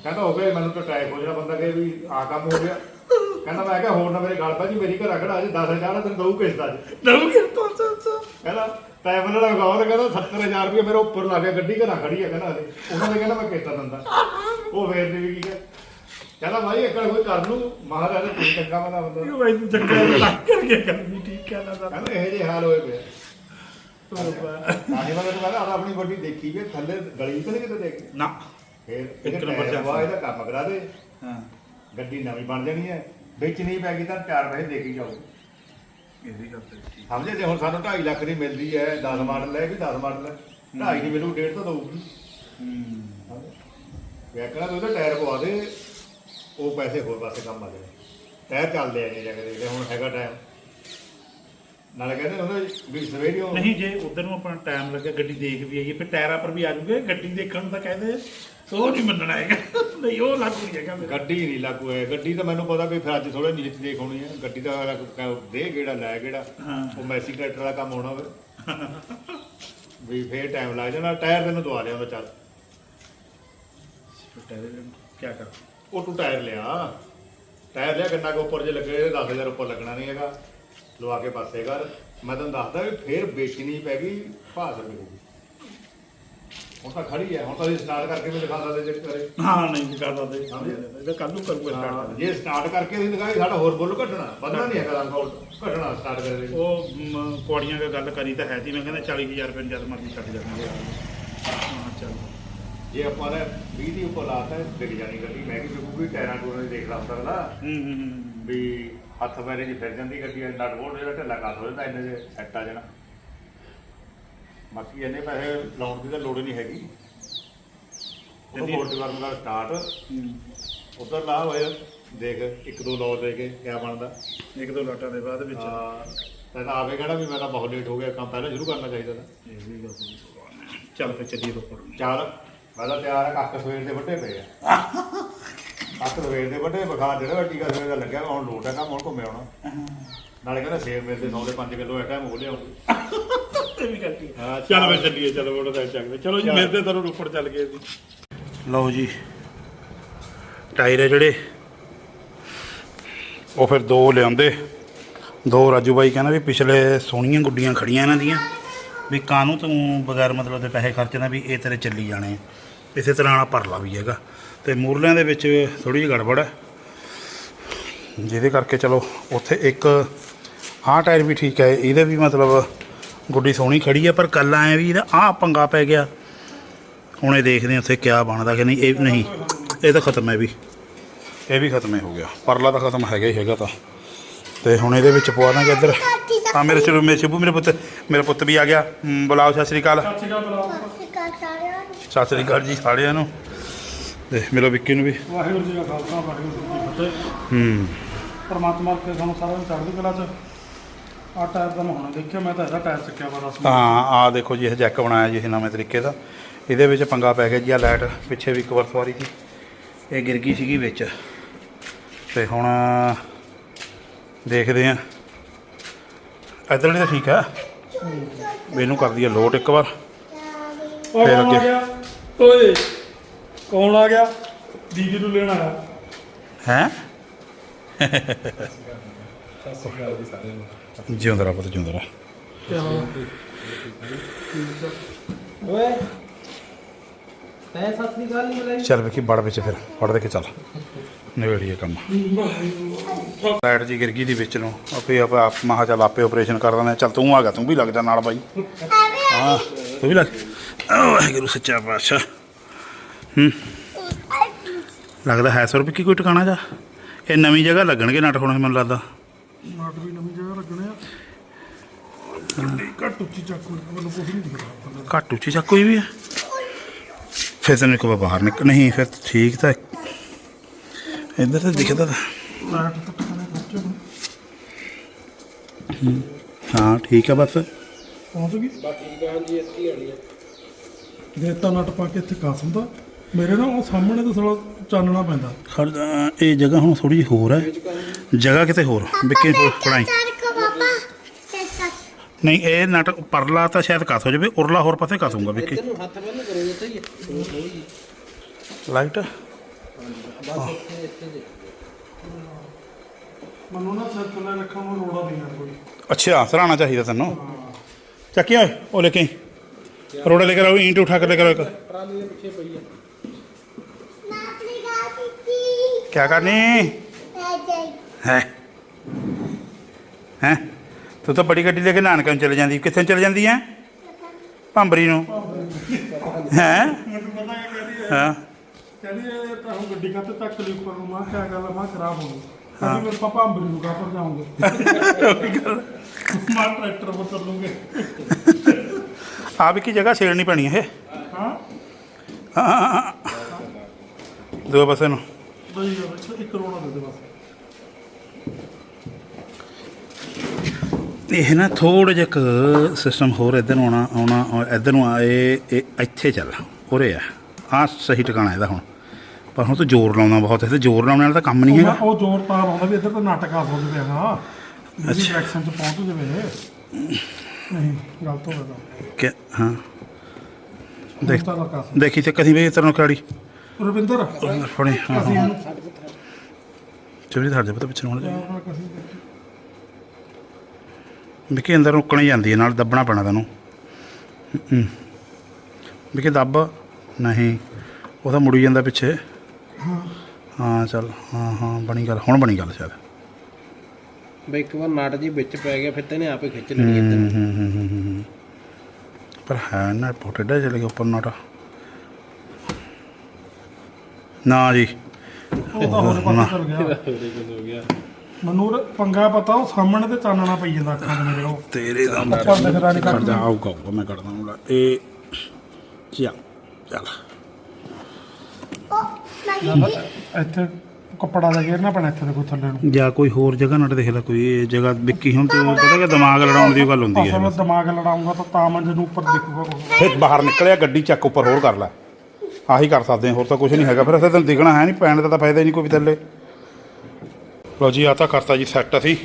ਕਹਿੰਦਾ ਹੋ ਗਿਆ ਮੈਨੂੰ ਤਾਂ ਟਾਈਪ ਹੋ ਜਾਣਾ ਬੰਦਾ ਕਹੇ ਵੀ ਆਹ ਕੰਮ ਹੋ ਗਿਆ। ਕਹਿੰਦਾ ਮੈਂ ਕਿਹਾ ਹੋਰ ਨਾ ਮੇਰੇ ਗਲ ਪਾ ਜੀ ਮੇਰੀ ਘਰ ਖੜਾ ਅੱਜ 10000 ਆ ਤੈਨੂੰ ਦਊ ਕਿਸ਼ਤ ਅੱਜ। ਦਊਂਗੇ? ਤਾਂ ਸੱਚਾ ਕਹਿੰਦਾ ਟਾਈਪ ਨਾਲ ਲਗਾਓ ਤੇ ਕਹਿੰਦਾ 70000 ਰੁਪਏ ਮੇਰੇ ਉੱਪਰ ਲੱਗ ਗਿਆ ਗੱਡੀ ਘਰਾਂ ਖੜੀ ਆ ਕਹਿੰਦਾ ਹਲੇ ਉਹਨਾਂ ਨੇ ਕਹਿੰਦਾ ਮੈਂ ਕਿਸ਼ਤਾਂ ਦਿੰਦਾ। ਉਹ ਫੇਰ ਦੀ ਵੀ ਕੀ ਹੈ ਕਹਿੰਦਾ ਭਾਈ ਇੱਕ ਕੋਈ ਕਰ ਲੂ ਮਹਾਰਾਜ ਦਾ ਕੋਈ ਚੰਗਾ ਬੰਦਾ ਬੰਦਾ ਇਹ ਬਾਈ ਤੂੰ ਚੰਗਾ ਲੱਗ ਕਰਕੇ ਨਹੀਂ ਠੀਕ ਹੈ ਨਾ ਕਹਿੰਦੇ ਇਹੋ ਜਿਹੇ ਹਾਲ ਹੋਏ ਪਏ ਆ। ਨਾਨੀ ਵਾਲਾ ਕਹਿੰਦਾ ਆਹ ਆਪਣੀ ਗੱਡੀ ਦੇਖੀ ਵੀ ਥੱਲੇ ਗਲੀ ਤੇ ਨਹੀਂ ਕਿਤੇ ਦੇਖ। ਨਾ। ਫੇਰ ਇੱਕ ਨੰਬਰ ਜਾ ਜਾ। ਇਹਦਾ ਕੰਮ ਕਰਾ ਦੇ। ਹਾਂ। ਗੱਡੀ ਨਵੀਂ ਬਣ ਜਾਣੀ ਹੈ ਵਿੱਚ ਨਹੀਂ ਪੈ ਗਈ ਤਾਂ ਚਾਰ ਪੈਸੇ ਦੇ ਕੇ ਜਾਓ। ਇਹ ਵੀ ਗੱਲ ਤੇ ਠੀਕ। ਸਮਝੇ? ਜੇ ਹੁਣ ਸਾਨੂੰ 2.5 ਲੱਖ ਦੀ ਮਿਲਦੀ ਹੈ 10 ਮਾਡਲ ਹੈ ਵੀ 10 ਮਾਡਲ ਹੈ 2.5 ਦੀ ਮਿਲੂ ਡੇਢ ਤਾਂ ਦਊਗੀ। ਹੂੰ। ਵੇਖਣਾ ਤੂੰ ਇਹਦਾ ਟਾਇਰ ਪਵਾ ਦੇ ਉਹ ਪੈਸੇ ਹੋਰ ਪਾਸੇ ਕੰਮ ਆ ਜਾਣੇ। ਟਾਇਰ ਚੱਲਦੇ ਆ ਨਹੀਂ ਜਗ੍ਹਾ ਦੇ ਹੁਣ ਹੈਗਾ ਟਾਈਮ ਨਾਲੇ ਕਹਿੰਦੇ ਉਹਨੇ ਵੀ ਸਵੇਰੇ ਉਹ ਨਹੀਂ ਜੇ ਉਧਰ ਨੂੰ ਆਪਣਾ ਟਾਈਮ ਲੱਗੇ ਗੱਡੀ ਦੇਖ ਵੀ ਆਈਏ ਫਿਰ ਟਾਇਰਾਂ ਪਰ ਵੀ ਆ ਜੂਗੇ। ਗੱਡੀ ਦੇਖਣ ਨੂੰ ਤਾਂ ਕਹਿੰਦੇ ਉਹ ਨਹੀਂ ਮੰਨਣਾ ਹੈਗਾ। ਨਹੀਂ ਉਹ ਲਾਗੂ ਨਹੀਂ ਹੈਗਾ ਮੇਰਾ। ਗੱਡੀ ਨਹੀਂ ਲਾਗੂ ਹੈ ਗੱਡੀ ਤਾਂ ਮੈਨੂੰ ਪਤਾ ਵੀ ਫਿਰ ਅੱਜ ਥੋੜਾ ਨੀਚ ਦੇਖ ਹੋਣੀ ਹੈ। ਗੱਡੀ ਦਾ ਅਗਲਾ ਕ- ਦੇ ਗੇੜਾ ਲੈ ਹਾਂ। ਉਹ ਮੈਸੀ ਟਰੈਕਟਰ ਵਾਲਾ ਕੰਮ ਹੋਣਾ ਵੇ ਵੀ ਫੇਰ ਟਾਈਮ ਲੱਗ ਜਾਣਾ। ਟਾਇਰ ਤੈਨੂੰ ਦਵਾ ਲਿਆ ਮੈਂ ਚੱਲ ਟਾਇਰ ਕੀ ਕਰ? ਉਹ ਤੂੰ ਟਾਇਰ ਲਿਆ। ਟਾਇਰ ਲਿਆ ਗੰਨਾ ਕੇ ਉੱਪਰ ਜੇ ਲੱਗੇ 10000 ਉੱਪਰ ਲੱਗਣਾ ਨਹੀਂ ਹੈਗਾ। ਲਵਾ ਕੇ ਪਾਸੇ ਕਰ। ਮੈਂ ਤੈਨੂੰ ਦੱਸਦਾ ਵੀ ਫੇਰ ਵੇਚਣੀ ਪੈ ਗਈ ਭਾਅ ਰੁਪਏ ਦੀ ਹੁਣ ਤਾਂ ਖੜੀ ਹੈ ਹੁਣ ਤਾਂ ਅਸੀਂ ਸਟਾਰਟ ਕਰਕੇ ਵੀ ਦਿਖਾ ਸਕਦੇ ਜੇ ਕਰੇ। ਹਾਂ ਨਹੀਂ ਕਰਦਾ ਤੇ ਇਹਦਾ ਕੱਲ ਨੂੰ ਕਰੂਗਾ ਹਾਂ, start। ਜੇ ਸਟਾਰਟ ਕਰਕੇ ਅਸੀਂ ਦਿਖਾਈ ਸਾਡਾ ਹੋਰ ਬੋਲ ਘਟਣਾ ਵਧਣਾ ਨਹੀਂ ਹੈਗਾ ਰੰਗ ਘਟਣਾ ਸਟਾਰਟ ਕਰੇ ਉਹ ਮ, ਕੁਆੜੀਆਂ ਦੀ ਗੱਲ ਕਰੀ ਤਾਂ ਹੈ ਸੀ ਮੈਂ ਕਹਿੰਦਾ 40000 ਰੁਪਏ ਨੂੰ ਜਦ ਮਰਜ਼ੀ ਛੱਡ ਜਾਵਾਂਗੇ ਹਾਂ ਚੱਲ। ਜੇ ਆਪਾਂ ਨੇ 20 ਦੀ ਉੱਪਰ ਲਾਤਾ ਵਿਕ ਜਾਣੀ ਗੱਡੀ ਮੈਂ ਟਾਇਰਾਂ ਟੂਰਾਂ ਦੀ ਦੇਖ ਲਾ ਹੁੰਦਾ ਹੂੰ ਹੂੰ, ਹੂੰ। ਵੀ ਹੱਥ ਪੈਰੇ 'ਚ ਫਿਰ ਜਾਂਦੀ ਗੱਡੀ ਨਟ ਬੋਲਟ ਜਿਹੜਾ ਢਿੱਲਾ ਕਰ ਹੋ ਜਾਂਦਾ ਇੰਨੇ ਦੇ ਸੈੱਟ ਆ ਜਾਣਾ। ਬਾਕੀ ਇੰਨੇ ਪੈਸੇ ਲਾਉਣ ਦੀ ਤਾਂ ਲੋੜ ਹੀ ਨਹੀਂ ਹੈਗੀ। ਉਹ ਬੋਰਡ ਕਰਨ ਦਾ ਸਟਾਰਟ ਉਧਰ ਲਾ ਹੋਏ ਦੇਖ ਇੱਕ ਦੋ ਲੋ ਦੇ ਕੇ ਕਿਆ ਬਣਦਾ। ਇੱਕ ਦੋ ਲਾਟਾਂ ਦੇ ਬਾਅਦ ਵਿੱਚ। ਹਾਂ ਤਾਂ ਆਵੇ ਕਹਿਣਾ ਵੀ ਮੈਂ ਤਾਂ ਬਹੁਤ ਲੇਟ ਹੋ ਗਿਆ ਕੰਮ ਪਹਿਲਾਂ ਸ਼ੁਰੂ ਕਰਨਾ ਚਾਹੀਦਾ ਤਾਂ ਇਹ ਵੀ ਗੱਲ ਚੱਲ ਫੇ ਚੱਲੀਏ ਉੱਪਰ ਚੱਲ ਪਹਿਲਾਂ ਤਿਆਰ ਆ ਕੱਖ ਸਵੇਰ ਦੇ ਵੱਡੇ ਪਏ ਆ। ਕੱਖ ਸਵੇਰ ਦੇ ਵੱਡੇ ਬੁਖਾਰ ਜਿਹੜਾ ਟੀਕਾ ਸਵੇਰ ਦਾ ਲੱਗਿਆ ਹੁਣ ਲੋਟ ਹੈ ਕੰਮ ਹੁਣ ਘੁੰਮੇ ਆਉਣਾ। ਨਾਲੇ ਕਹਿੰਦਾ ਸੇਬ ਮਿਲਦੇ 9 ਦੇ 5 ਕਿਲੋ ਐਟਾ ਮੋਹ ਲਿਆਉਂਗੇ ਇਹ ਵੀ ਕਰਤੀ ਹਾਂ ਚੱਲ ਫੇ ਚੱਲੀਏ ਚਲੋ ਮੋਟਰਸਾਈਕਲ ਚੱਕਦੇ ਚਲੋ ਜੀ ਮਿਲਦੇ ਤੁਹਾਨੂੰ ਰੋਪੜ ਚੱਲ ਗਏ ਜੀ ਲਓ ਜੀ ਟਾਇਰ ਹੈ ਜਿਹੜੇ। ਉਹ ਫਿਰ ਦੋ ਲਿਆਉਂਦੇ ਦੋ ਰਾਜੂ ਬਾਈ ਕਹਿੰਦਾ ਵੀ ਪਿਛਲੇ ਸੋਹਣੀਆਂ ਗੁੱਡੀਆਂ ਖੜੀਆਂ ਇਹਨਾਂ ਦੀਆਂ। ਵੀ ਕਾਨੂੰ ਤੂੰ ਬਗੈਰ ਮਤਲਬ ਦੇ ਪੈਸੇ ਖਰਚਦਾ ਵੀ ਇਹ ਤੇਰੇ ਚੱਲੀ ਜਾਣੇ। ਇਸੇ ਤਰ੍ਹਾਂ ਨਾਲ ਪਰਲਾ ਵੀ ਹੈਗਾ। ਤੇ ਮੂਰਲਿਆਂ ਦੇ ਵਿੱਚ ਥੋੜੀ ਜਿਹੀ ਗੜਬੜ ਹੈ। ਜਿਹਦੇ ਕਰਕੇ ਚਲੋ ਉੱਥੇ ਇੱਕ ਆਹ ਟਾਇਰ ਵੀ ਠੀਕ ਹੈ ਇਹਦੇ ਵੀ ਮਤਲਬ ਗੁੱਡੀ ਸੋਹਣੀ ਖੜੀ ਹੈ ਪਰ ਕੱਲ ਆਇਆ ਵੀ ਇਹਦਾ ਆਹ ਪੰਗਾ ਪੈ ਗਿਆ। ਹੁਣ ਇਹ ਦੇਖਦੇ ਹਾਂ ਉੱਥੇ ਕਿਆ ਬਣਦਾ ਕਿ ਨਹੀਂ ਇਹ ਨਹੀਂ ਇਹ ਤਾਂ ਖਤਮ ਹੈ ਵੀ। ਇਹ ਵੀ ਖਤਮ ਹੀ ਗਿਆ। ਪਰਲਾ ਤਾਂ ਖਤਮ ਹੈਗਾ ਹੀ ਹੈਗਾ ਤਾਂ। ਤੇ ਹੁਣ ਇਹਦੇ ਵਿੱਚ ਪਵਾ ਦਾਂਗੇ ਇੱਧਰ। ਆ ਮੇਰੇ ਚਲੋ ਮੇਰੇ ਸ਼ਿਬੂ ਮੇਰੇ ਪੁੱਤ ਮੇਰਾ ਪੁੱਤ ਵੀ ਆ ਗਿਆ। ਬੁਲਾਓ ਸਤਿ ਸ੍ਰੀ ਅਕਾਲ। ਸਤਿ ਸ੍ਰੀ ਅਕਾਲ ਜੀ ਸਾਰਿਆਂ ਨੂੰ। ਤੇ ਮੇਰਾ ਵਿੱਕੀ ਨੂੰ ਵੀ। ਵਾਹਿਗੁਰੂ ਜੀ ਕਾ ਖਾਲਸਾ ਵਾਹਿਗੁਰੂ ਜੀ ਕੀ ਫਤਿਹ। ਹੂੰ। ਪਰਮਾਤਮਾ ਕੇ ਸਾਨੂੰ ਸਾਰਿਆਂ ਨੂੰ ਚੜ੍ਹਦੀ ਕਲਾ ਚ। ਆ ਟਾਇਰ ਦਾ ਮੈਂ ਹੁਣੇ ਦੇਖਿਆ ਮੈਂ ਤਾਂ ਇਹਦਾ ਟਾਇਰ ਚੱਕਿਆ ਵਾ ਦੱਸ ਹਾਂ ਆ ਦੇਖੋ ਜੀ ਇਹ ਜੈਕ ਬਣਾਇਆ ਜੀ ਇਹ ਨਵੇਂ ਤਰੀਕੇ ਦਾ। ਇਹਦੇ ਵਿੱਚ ਪੰਗਾ ਪੈ ਗਿਆ ਜੀ ਆ ਲਾਈਟ ਪਿੱਛੇ ਵੀ ਇੱਕ ਵਾਰ ਸਵਾਰੀ ਸੀ। ਇਹ ਗਿਰ ਗਈ ਸੀਗੀ ਵਿੱਚ। ਤੇ ਹੁਣ ਦੇਖਦੇ ਆ ਇੱਧਰਲੀ ਤਾਂ ਠੀਕ ਆ। ਇਹਨੂੰ ਕਰਦੀ ਆ ਲੋਟ ਇੱਕ ਵਾਰ। ਫੇਰ ਅੱਗੇ। ਓਏ। ਕੌਣ ਆ ਗਿਆ? ਦੀਦੀ ਨੂੰ ਲੈਣ ਆਇਆ। ਹੈ? ਜਿਉਂਦਾ ਰਾ ਪੁੱਤ ਜਿਉਂਦਾ ਰਾ ਓਏ ਤੈ ਸਤਿ ਸ੍ਰੀ ਅਕਾਲ ਨਹੀਂ ਬੁਲਾਈ? ਚੱਲ ਵੇਖੀ ਵੜ ਵਿੱਚ ਫਿਰ ਵੜ ਦੇ ਕੇ ਚੱਲ। ਨਿਬੇੜੀਏ ਕੰਮ। ਲਾਈਟ ਜੀ ਗਿਰ ਗਈ ਦੀ ਵਿੱਚ ਨੂੰ। ਆਪੇ ਆਪ ਆਪ ਮਹਾ ਚੱਲ ਆਪੇ ਆਪਰੇਸ਼ਨ ਕਰ ਦਿੰਦੇ। ਚੱਲ ਤੂੰ ਆ ਗਿਆ ਤੂੰ ਵੀ ਲੱਗ ਜਾ ਨਾਲ ਬਾਈ। ਹਾਂ ਤੂੰ ਵੀ ਲੱਗ ਵਾਹਿਗੁਰੂ ਸੱਚਾ ਪਾਤਸ਼ਾਹ। ਹੂੰ। ਲੱਗਦਾ ਹੈ ਸੌ ਰੁਪਏ ਕੀ ਕੋਈ ਟਿਕਾਣਾ ਜਾ? ਇਹ ਨਵੀਂ ਜਗ੍ਹਾ ਲੱਗਣਗੇ ਨਟ ਹੁਣ ਮੈਨੂੰ ਲੱਗਦਾ। ਨਾਟ ਵੀ ਨਵੀਂ ਜਗ੍ਹਾ ਲੱਗਣੇ ਆ। ਘੱਟ ਉੱਚੀ ਚੱਕੂ ਮੈਨੂੰ ਕੁਝ ਨਹੀਂ ਦਿਖਦਾ ਘੱਟ ਉੱਚੀ ਚੱਕ ਕੋਈ ਵੀ ਹੈ ਫਿਰ ਤੈਨੂੰ ਇੱਕ ਵਾਰ ਬਾਹਰ ਨਿਕਲ ਨਹੀਂ ਫਿਰ ਤਾਂ ਠੀਕ ਤਾਂ ਇੱਧਰ ਤਾਂ ਦਿਖਦਾ ਤਾਂ। ਹਾਂ। ਠੀਕ ਹੈ ਬਸ। ਪਹੁੰਚ ਗਈ? ਬਾਕੀ ਗਾਂ ਜੀ ਇੱਥੇ ਆਣੀ ਆ। ਦੇਤਾ ਨਟ ਪਾ ਕੇ ਇੱਥੇ ਕਾਸਮ ਦਾ। ਮੇਰੇ ਨਾਲ ਉਹ ਸਾਹਮਣੇ ਤਾਂ ਸਾਲਾ ਚਾਨਣਾ ਪੈਂਦਾ। ਜਾ, ਇਹ ਜਗ੍ਹਾ ਹੁਣ ਥੋੜੀ ਜਿਹੀ ਹੋਰ ਹੈ। ਜਗ੍ਹਾ ਕਿਤੇ ਹੋਰ ਵਿੱਕੀ ਹੋਰ ਪੜਾਈ ਨਹੀਂ ਇਹ ਨਟ ਪਰਲਾ ਤਾਂ ਸ਼ਾਇਦ ਕੱਸ ਹੋ ਜਾਵੇ ਉਰਲਾ ਹੋਰ ਪਾਸੇ ਕੱਸੂਗਾ ਵਿੱਕੀ। ਤੈਨੂੰ ਹੱਥ ਬੰਨ ਕਰੋ ਇੱਥੇ ਹੀ ਲਾਈਟ? ਮੈਨੂੰ ਨਾ ਸਿਰ ਥੱਲੇ ਨੂੰ ਕੋਈ। ਅੱਛਾ ਸਰਾਣਾ ਚਾਹੀਦਾ ਤੈਨੂੰ। ਚੱਕੀ ਓਏ ਉਹ ਲੈ ਕੇ। ਰੋੜਾ ਲੈ ਕੇ ਆਓ ਈਂਟ ਉਠਾ ਕੇ ਲੈ ਕੇ ਆਓ ਇੱਕ। ਟਰਾਲੀ ਦੇ ਪਿੱਛੇ ਪਈ ਆ। क्या करनी है हैं ਤੂੰ ਤਾਂ ਬੜੀ ਗੱਡੀ ਲੈ ਕੇ ਨਾਨਕਾਂ ਨੂੰ ਚਲੇ ਜਾਂਦੀ ਕਿੱਥੇ ਚਲੇ ਜਾਂਦੀ ਹੈ ਭੰਬਰੀ ਨੂੰ ਹੈ ਮੈਨੂੰ ਪਤਾ ਹੈ ਕਹਿੰਦੀ ਹਾਂ ਕਹਿੰਦੀ ਇਹ ਤਾਂ ਹੁਣ ਗੱਡੀ ਕਾਤੇ ਤੱਕ ਲਈ ਉੱਪਰ ਨੂੰ ਮੈਂ ਕਿਹਾ ਗੱਲ ਮੈਂ ਖਰਾਬ ਹੋ ਗਈ ਕਹਿੰਦੀ ਮੇਰੇ ਪਾਪਾ ਅੰਬਰੀ ਨੂੰ ਕਾ ਪਰ ਜਾਉਂਗੇ ਮੈਂ ਟਰੈਕਟਰ ਬਦਲ ਲੂੰਗੇ ਆ ਵੀ ਕੀ ਜਗ੍ਹਾ ਛੇੜਨੀ ਪੈਣੀ ਹੈ ਹਾਂ ਹਾਂ ਦੋ ਪਾਸੇ ਨੂੰ ਬਈ ਗੱਲ ਇੱਕ ਕਰੋੜਾ ਦੇ ਦੇ ਬਸ ਇਹ ਨਾ ਥੋੜਾ ਜਿਹਾ ਸਿਸਟਮ ਹੋਰ ਇੱਧਰ ਨੂੰ ਆਉਣਾ ਆਉਣਾ ਔਰ ਇੱਧਰ ਨੂੰ ਆਏ ਇਹ ਇੱਥੇ ਚੱਲ ਉਰੇ ਆ। ਆ ਸਹੀ ਟਿਕਾਣਾ ਇਹਦਾ ਹੁਣ। ਪਰ ਹੁਣ ਤੂੰ ਜ਼ੋਰ ਲਾਉਣਾ ਬਹੁਤ ਹੈ ਤੇ ਜ਼ੋਰ ਲਾਉਣ ਨਾਲ ਤਾਂ ਕੰਮ ਨਹੀਂ ਹੈਗਾ। ਉਹ ਜ਼ੋਰ ਤਾਂ ਲਾਉਂਦਾ ਵੀ ਇੱਧਰ ਤਾਂ ਨਾਟਕ ਆ ਹੋ ਜਵੇ ਹਾਂ ਮੇਰੀ ਡਾਇਰੈਕਸ਼ਨ ਚ ਪਹੁੰਚ ਜਵੇ। ਨਹੀਂ ਗਲਤ ਹੋ ਗਿਆ। ਕਿ ਹਾਂ। ਦੇਖ ਦੇਖੀ ਤੇ ਕਦੀ ਵੀ ਤੇਰੇ ਖਿਲਾੜੀ ਰਵਿੰਦਰ? ਫੜੀ ਹਾਂ ਅਸੀਂ ਹਾਂ। ਹੁਣ ਚੋਰੀ ਧਰ ਦੇ ਪਤਾ ਪਿੱਛੇ ਨੂੰ ਹੋਣਾ ਯਾਰ ਨਾਲ ਕਸੀ ਦੇਖੀ ਵਿਕੀ ਅੰਦਰ ਰੁਕਣ ਜਾਂਦੀ ਹੈ ਨਾਲ ਦੱਬਣਾ ਪੈਣਾ ਤੈਨੂੰ। ਹਮ। ਵਿਕੀ ਦੱਬ। ਨਹੀਂ ਉਹ ਤਾਂ ਮੁੜੀ ਜਾਂਦਾ ਪਿੱਛੇ। ਹਾਂ। ਚੱਲ ਹਾਂ ਹਾਂ ਬਣੀ ਗੱਲ ਹੁਣ ਬਣੀ ਗੱਲ ਸ਼ਾਇਦ। ਬਈ ਇੱਕ ਵਾਰ ਨਾਟ ਜੀ ਵਿੱਚ ਪੈ ਗਿਆ ਫਿਰ ਤੈਨੇ ਆਪੇ ਖਿੱਚ ਹਮ, ਹਮ, ਹਮ, ਹਮ, ਹਮ, ਹਮ। ਪਰ ਹੈ ਨਾ ਪੋਟੇਡਾ ਚਲੇ ਗਿਆ ਉੱਪਰ ਨਾਟਾ ਨਾ ਜੀ। ਉਹ ਤਾਂ ਹੋਰ ਪਾਸੇ ਚਲ ਗਿਆ। ਮੈਨੂੰ ਉਹਦਾ ਪੰਗਾ ਪਤਾ ਉਹ ਸਾਹਮਣੇ ਤੇ ਚਾਨਣਾ ਪਈ ਜਾਂਦਾ ਅੱਖਾਂ ਦੇ ਮੇਰੇ ਉਹ। ਤੇਰੇ ਦਾ ਉੱਪਰ ਦਿਖਦਾ ਨਹੀਂ ਖੜ ਜਾ ਆਊਗਾ ਆਊਗਾ ਮੈਂ ਕੱਢਦਾ ਹਾਂ ਇਹ ਚੱਲ। ਚੱਲ ਇੱਥੇ ਕੱਪੜਾ ਦਾ ਘੇਰਨਾ ਪੈਣਾ ਇੱਥੇ ਦੇ ਕੋਈ ਥੱਲੇ ਨੂੰ। ਜਾਂ ਕੋਈ ਹੋਰ ਜਗ੍ਹਾ ਨਾ ਦੇਖ ਲੈ ਕੋਈ ਇਹ ਜਗ੍ਹਾ ਵਿੱਕੀ ਹੁਣ ਤੂੰ ਪਤਾ ਕਿ ਦਿਮਾਗ ਲੜਾਉਣ ਦੀ ਗੱਲ ਹੁੰਦੀ ਅਸਲ ਹੈ ਵਿੱਚ ਦਿਮਾਗ ਲੜਾਉਂਗਾ ਤਾਂ ਤਾਂ ਮੈਂ ਜਦੋਂ ਉੱਪਰ ਦੇਖੂਗਾ। ਫਿਰ ਬਾਹਰ ਨਿਕਲਿਆ ਗੱਡੀ ਚੱਕ ਉੱਪਰ ਹੋਰ ਕਰ ਲੈ। ਆਹੀ ਕਰ ਸਕਦੇ ਹਾਂ, ਹੋਰ ਤਾਂ ਕੁਝ ਨਹੀਂ ਹੈਗਾ। ਫਿਰ ਅਸੀਂ ਤੈਨੂੰ ਦਿਖਣਾ ਹੈ ਨਹੀਂ ਪੈਣ ਦਾ ਤਾਂ ਫਾਇਦਾ ਹੀ ਨਹੀਂ ਕੋਈ ਵੀ ਥੱਲੇ। ਲੋ ਜੀ ਆ ਤਾਂ ਕਰਤਾ ਜੀ ਸੈੱਟ ਅਸੀਂ।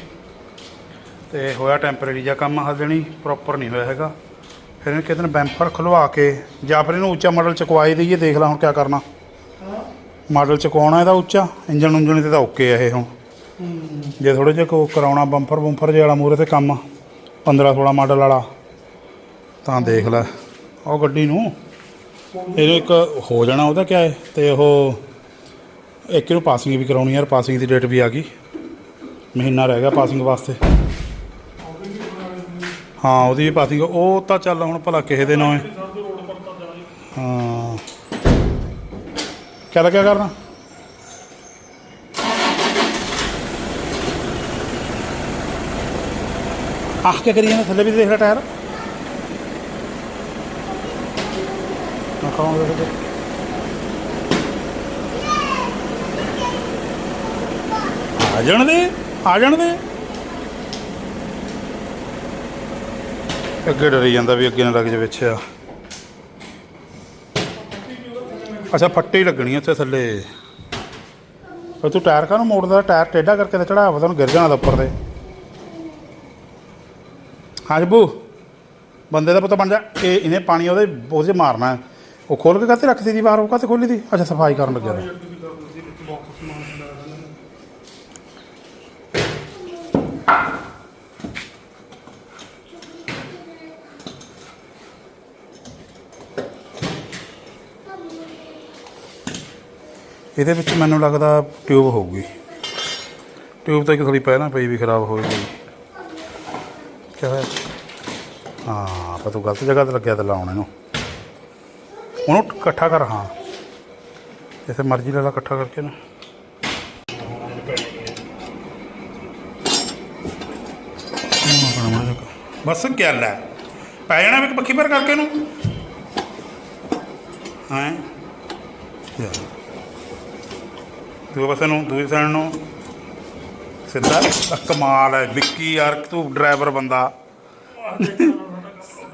ਤੇ ਹੋਇਆ ਟੈਂਪਰੇਰੀ ਜਿਹਾ ਕੰਮ ਹਾਲੇ ਨਹੀਂ ਪ੍ਰੋਪਰ ਨਹੀਂ ਹੋਇਆ ਹੈਗਾ। ਫਿਰ ਇਹਨੂੰ ਕਿਤੇ ਬੈਂਪਰ ਖੁਲਵਾ ਕੇ, ਜਾਂ ਫਿਰ ਇਹਨੂੰ ਉੱਚਾ ਮਾਡਲ ਚਕਵਾਈ ਦਈਏ, ਦੇਖ ਲੈ ਹੁਣ ਕੀ ਕਰਨਾ। ਮਾਡਲ ਚਕਵਾਉਣਾ ਇਹਦਾ ਉੱਚਾ ਇੰਜਨ ਉਂਜਨ ਤੇ ਤਾਂ ਓਕੇ ਆ ਇਹ ਹੁਣ। ਜੇ ਥੋੜੇ ਜਿਹਾ ਕੋ ਕਰਾਉਣਾ ਬੰਪਰ ਬੰਪਰ ਜੇ ਵਾਲਾ ਮੂਰੇ ਤੇ ਕੰਮ 15 16 ਮਾਡਲ ਵਾਲਾ, ਤਾਂ ਦੇਖ ਲੈ। ਉਹ ਗੱਡੀ ਨੂੰ ਇਹਨੂੰ ਇੱਕ ਹੋ ਜਾਣਾ ਉਹਦਾ ਕਿਆ ਹੈ? ਤੇ ਉਹ ਇੱਕ ਨੂੰ ਪਾਸਿੰਗ ਵੀ ਕਰਾਉਣੀ ਯਾਰ ਪਾਸਿੰਗ ਦੀ ਡੇਟ ਵੀ ਆ ਗਈ। ਮਹੀਨਾ ਰਹਿ ਗਿਆ ਪਾਸਿੰਗ ਵਾਸਤੇ। ਹਾਂ, ਉਹਦੀ ਵੀ ਪਾਸਿੰਗ ਉਹ ਤਾਂ ਚੱਲ ਹੁਣ ਭਲਾ ਕਿਸੇ ਦੇ ਨਾਂ ਹੈ। ਹਾਂ ਕਿਆ ਲੱਗਿਆ ਕਰਨਾ? ਆਹ ਕੀ ਕਰੀਏ ਜਾਂਦਾ? ਥੱਲੇ ਵੀ ਦੇਖ ਲੈ ਟਾਇਰ। ਨਾ ਖਾਉਂਦੇ ਆ ਜਾਣ ਦੇ, ਆ ਜਾਣ ਦੇ। ਅੱਗੇ ਡਰੀ ਜਾਂਦਾ ਵੀ ਅੱਗੇ ਨਾ ਲੱਗ ਜਾਵੇ ਅੱਛਾ ਅੱਛਾ, ਫੱਟੀ ਲੱਗਣੀ ਉੱਥੇ ਥੱਲੇ। ਫਿਰ ਤੂੰ ਟਾਇਰ ਕਾਹਨੂੰ ਮੋੜਦਾ? ਟਾਇਰ ਟੇਢਾ ਕਰਕੇ ਤੇ ਚੜਾਵਾ ਤੁਹਾਨੂੰ ਗਿਰ ਜਾਣਾ ਉੱਪਰ ਤੇ। ਹਾਂ, ਜੱਬੂ। ਬੰਦੇ ਦਾ ਪੁੱਤ ਬਣ ਜਾ। ਇਹ, ਇਹਨੇ ਪਾਣੀ ਉਹਦੇ ਉਹਦੇ 'ਚ ਮਾਰਨਾ। ਉਹ ਖੋਲ ਕੇ ਕਾਤੇ ਰੱਖਦੀ ਦੀ ਬਾਹਰ ਉਹ ਕਾਤੇ ਖੋਲੀ ਦੀ ਅੱਛਾ, ਸਫ਼ਾਈ ਕਰਨ ਲੱਗਿਆ ਤਾ। ਇਹਦੇ ਵਿੱਚ ਮੈਨੂੰ ਲੱਗਦਾ ਟਿਊਬ ਹੋਊਗੀ। ਟਿਊਬ ਤਾਂ ਇੱਕ ਥੋੜੀ ਪਹਿਲਾਂ ਪਈ ਵੀ ਖਰਾਬ ਹੋ ਗਈ ਕਿਆ ਹੋਇਆ? ਹਾਂ, ਆਪਾਂ ਤੂੰ ਗਲਤ ਜਗ੍ਹਾ ਤੇ ਲੱਗਿਆ ਤੇ ਲਾਉਣ ਇਹਨੂੰ। ਉਹਨੂੰ ਇਕੱਠਾ ਕਰ, ਹਾਂ। ਜਿੱਥੇ ਮਰਜ਼ੀ ਲੈ ਲਾ ਇਕੱਠਾ ਕਰਕੇ ਨਾ। ਬਸ ਕਿਆ ਲੈ ਪੈ ਜਾਣਾ ਵੀ ਪੱਖੀ ਪਰ ਕਰਕੇ ਨੂੰ ਹਾਂ? ਯਾ ਪਾਸੇ ਨੂੰ ਦੂਜੀ ਸਾਈਡ ਨੂੰ। ਸਿੱਧਾ। ਕਮਾਲ ਹੈ, ਵਿੱਕੀ ਯਾਰ, ਤੂੰ ਡਰਾਈਵਰ ਬੰਦਾ।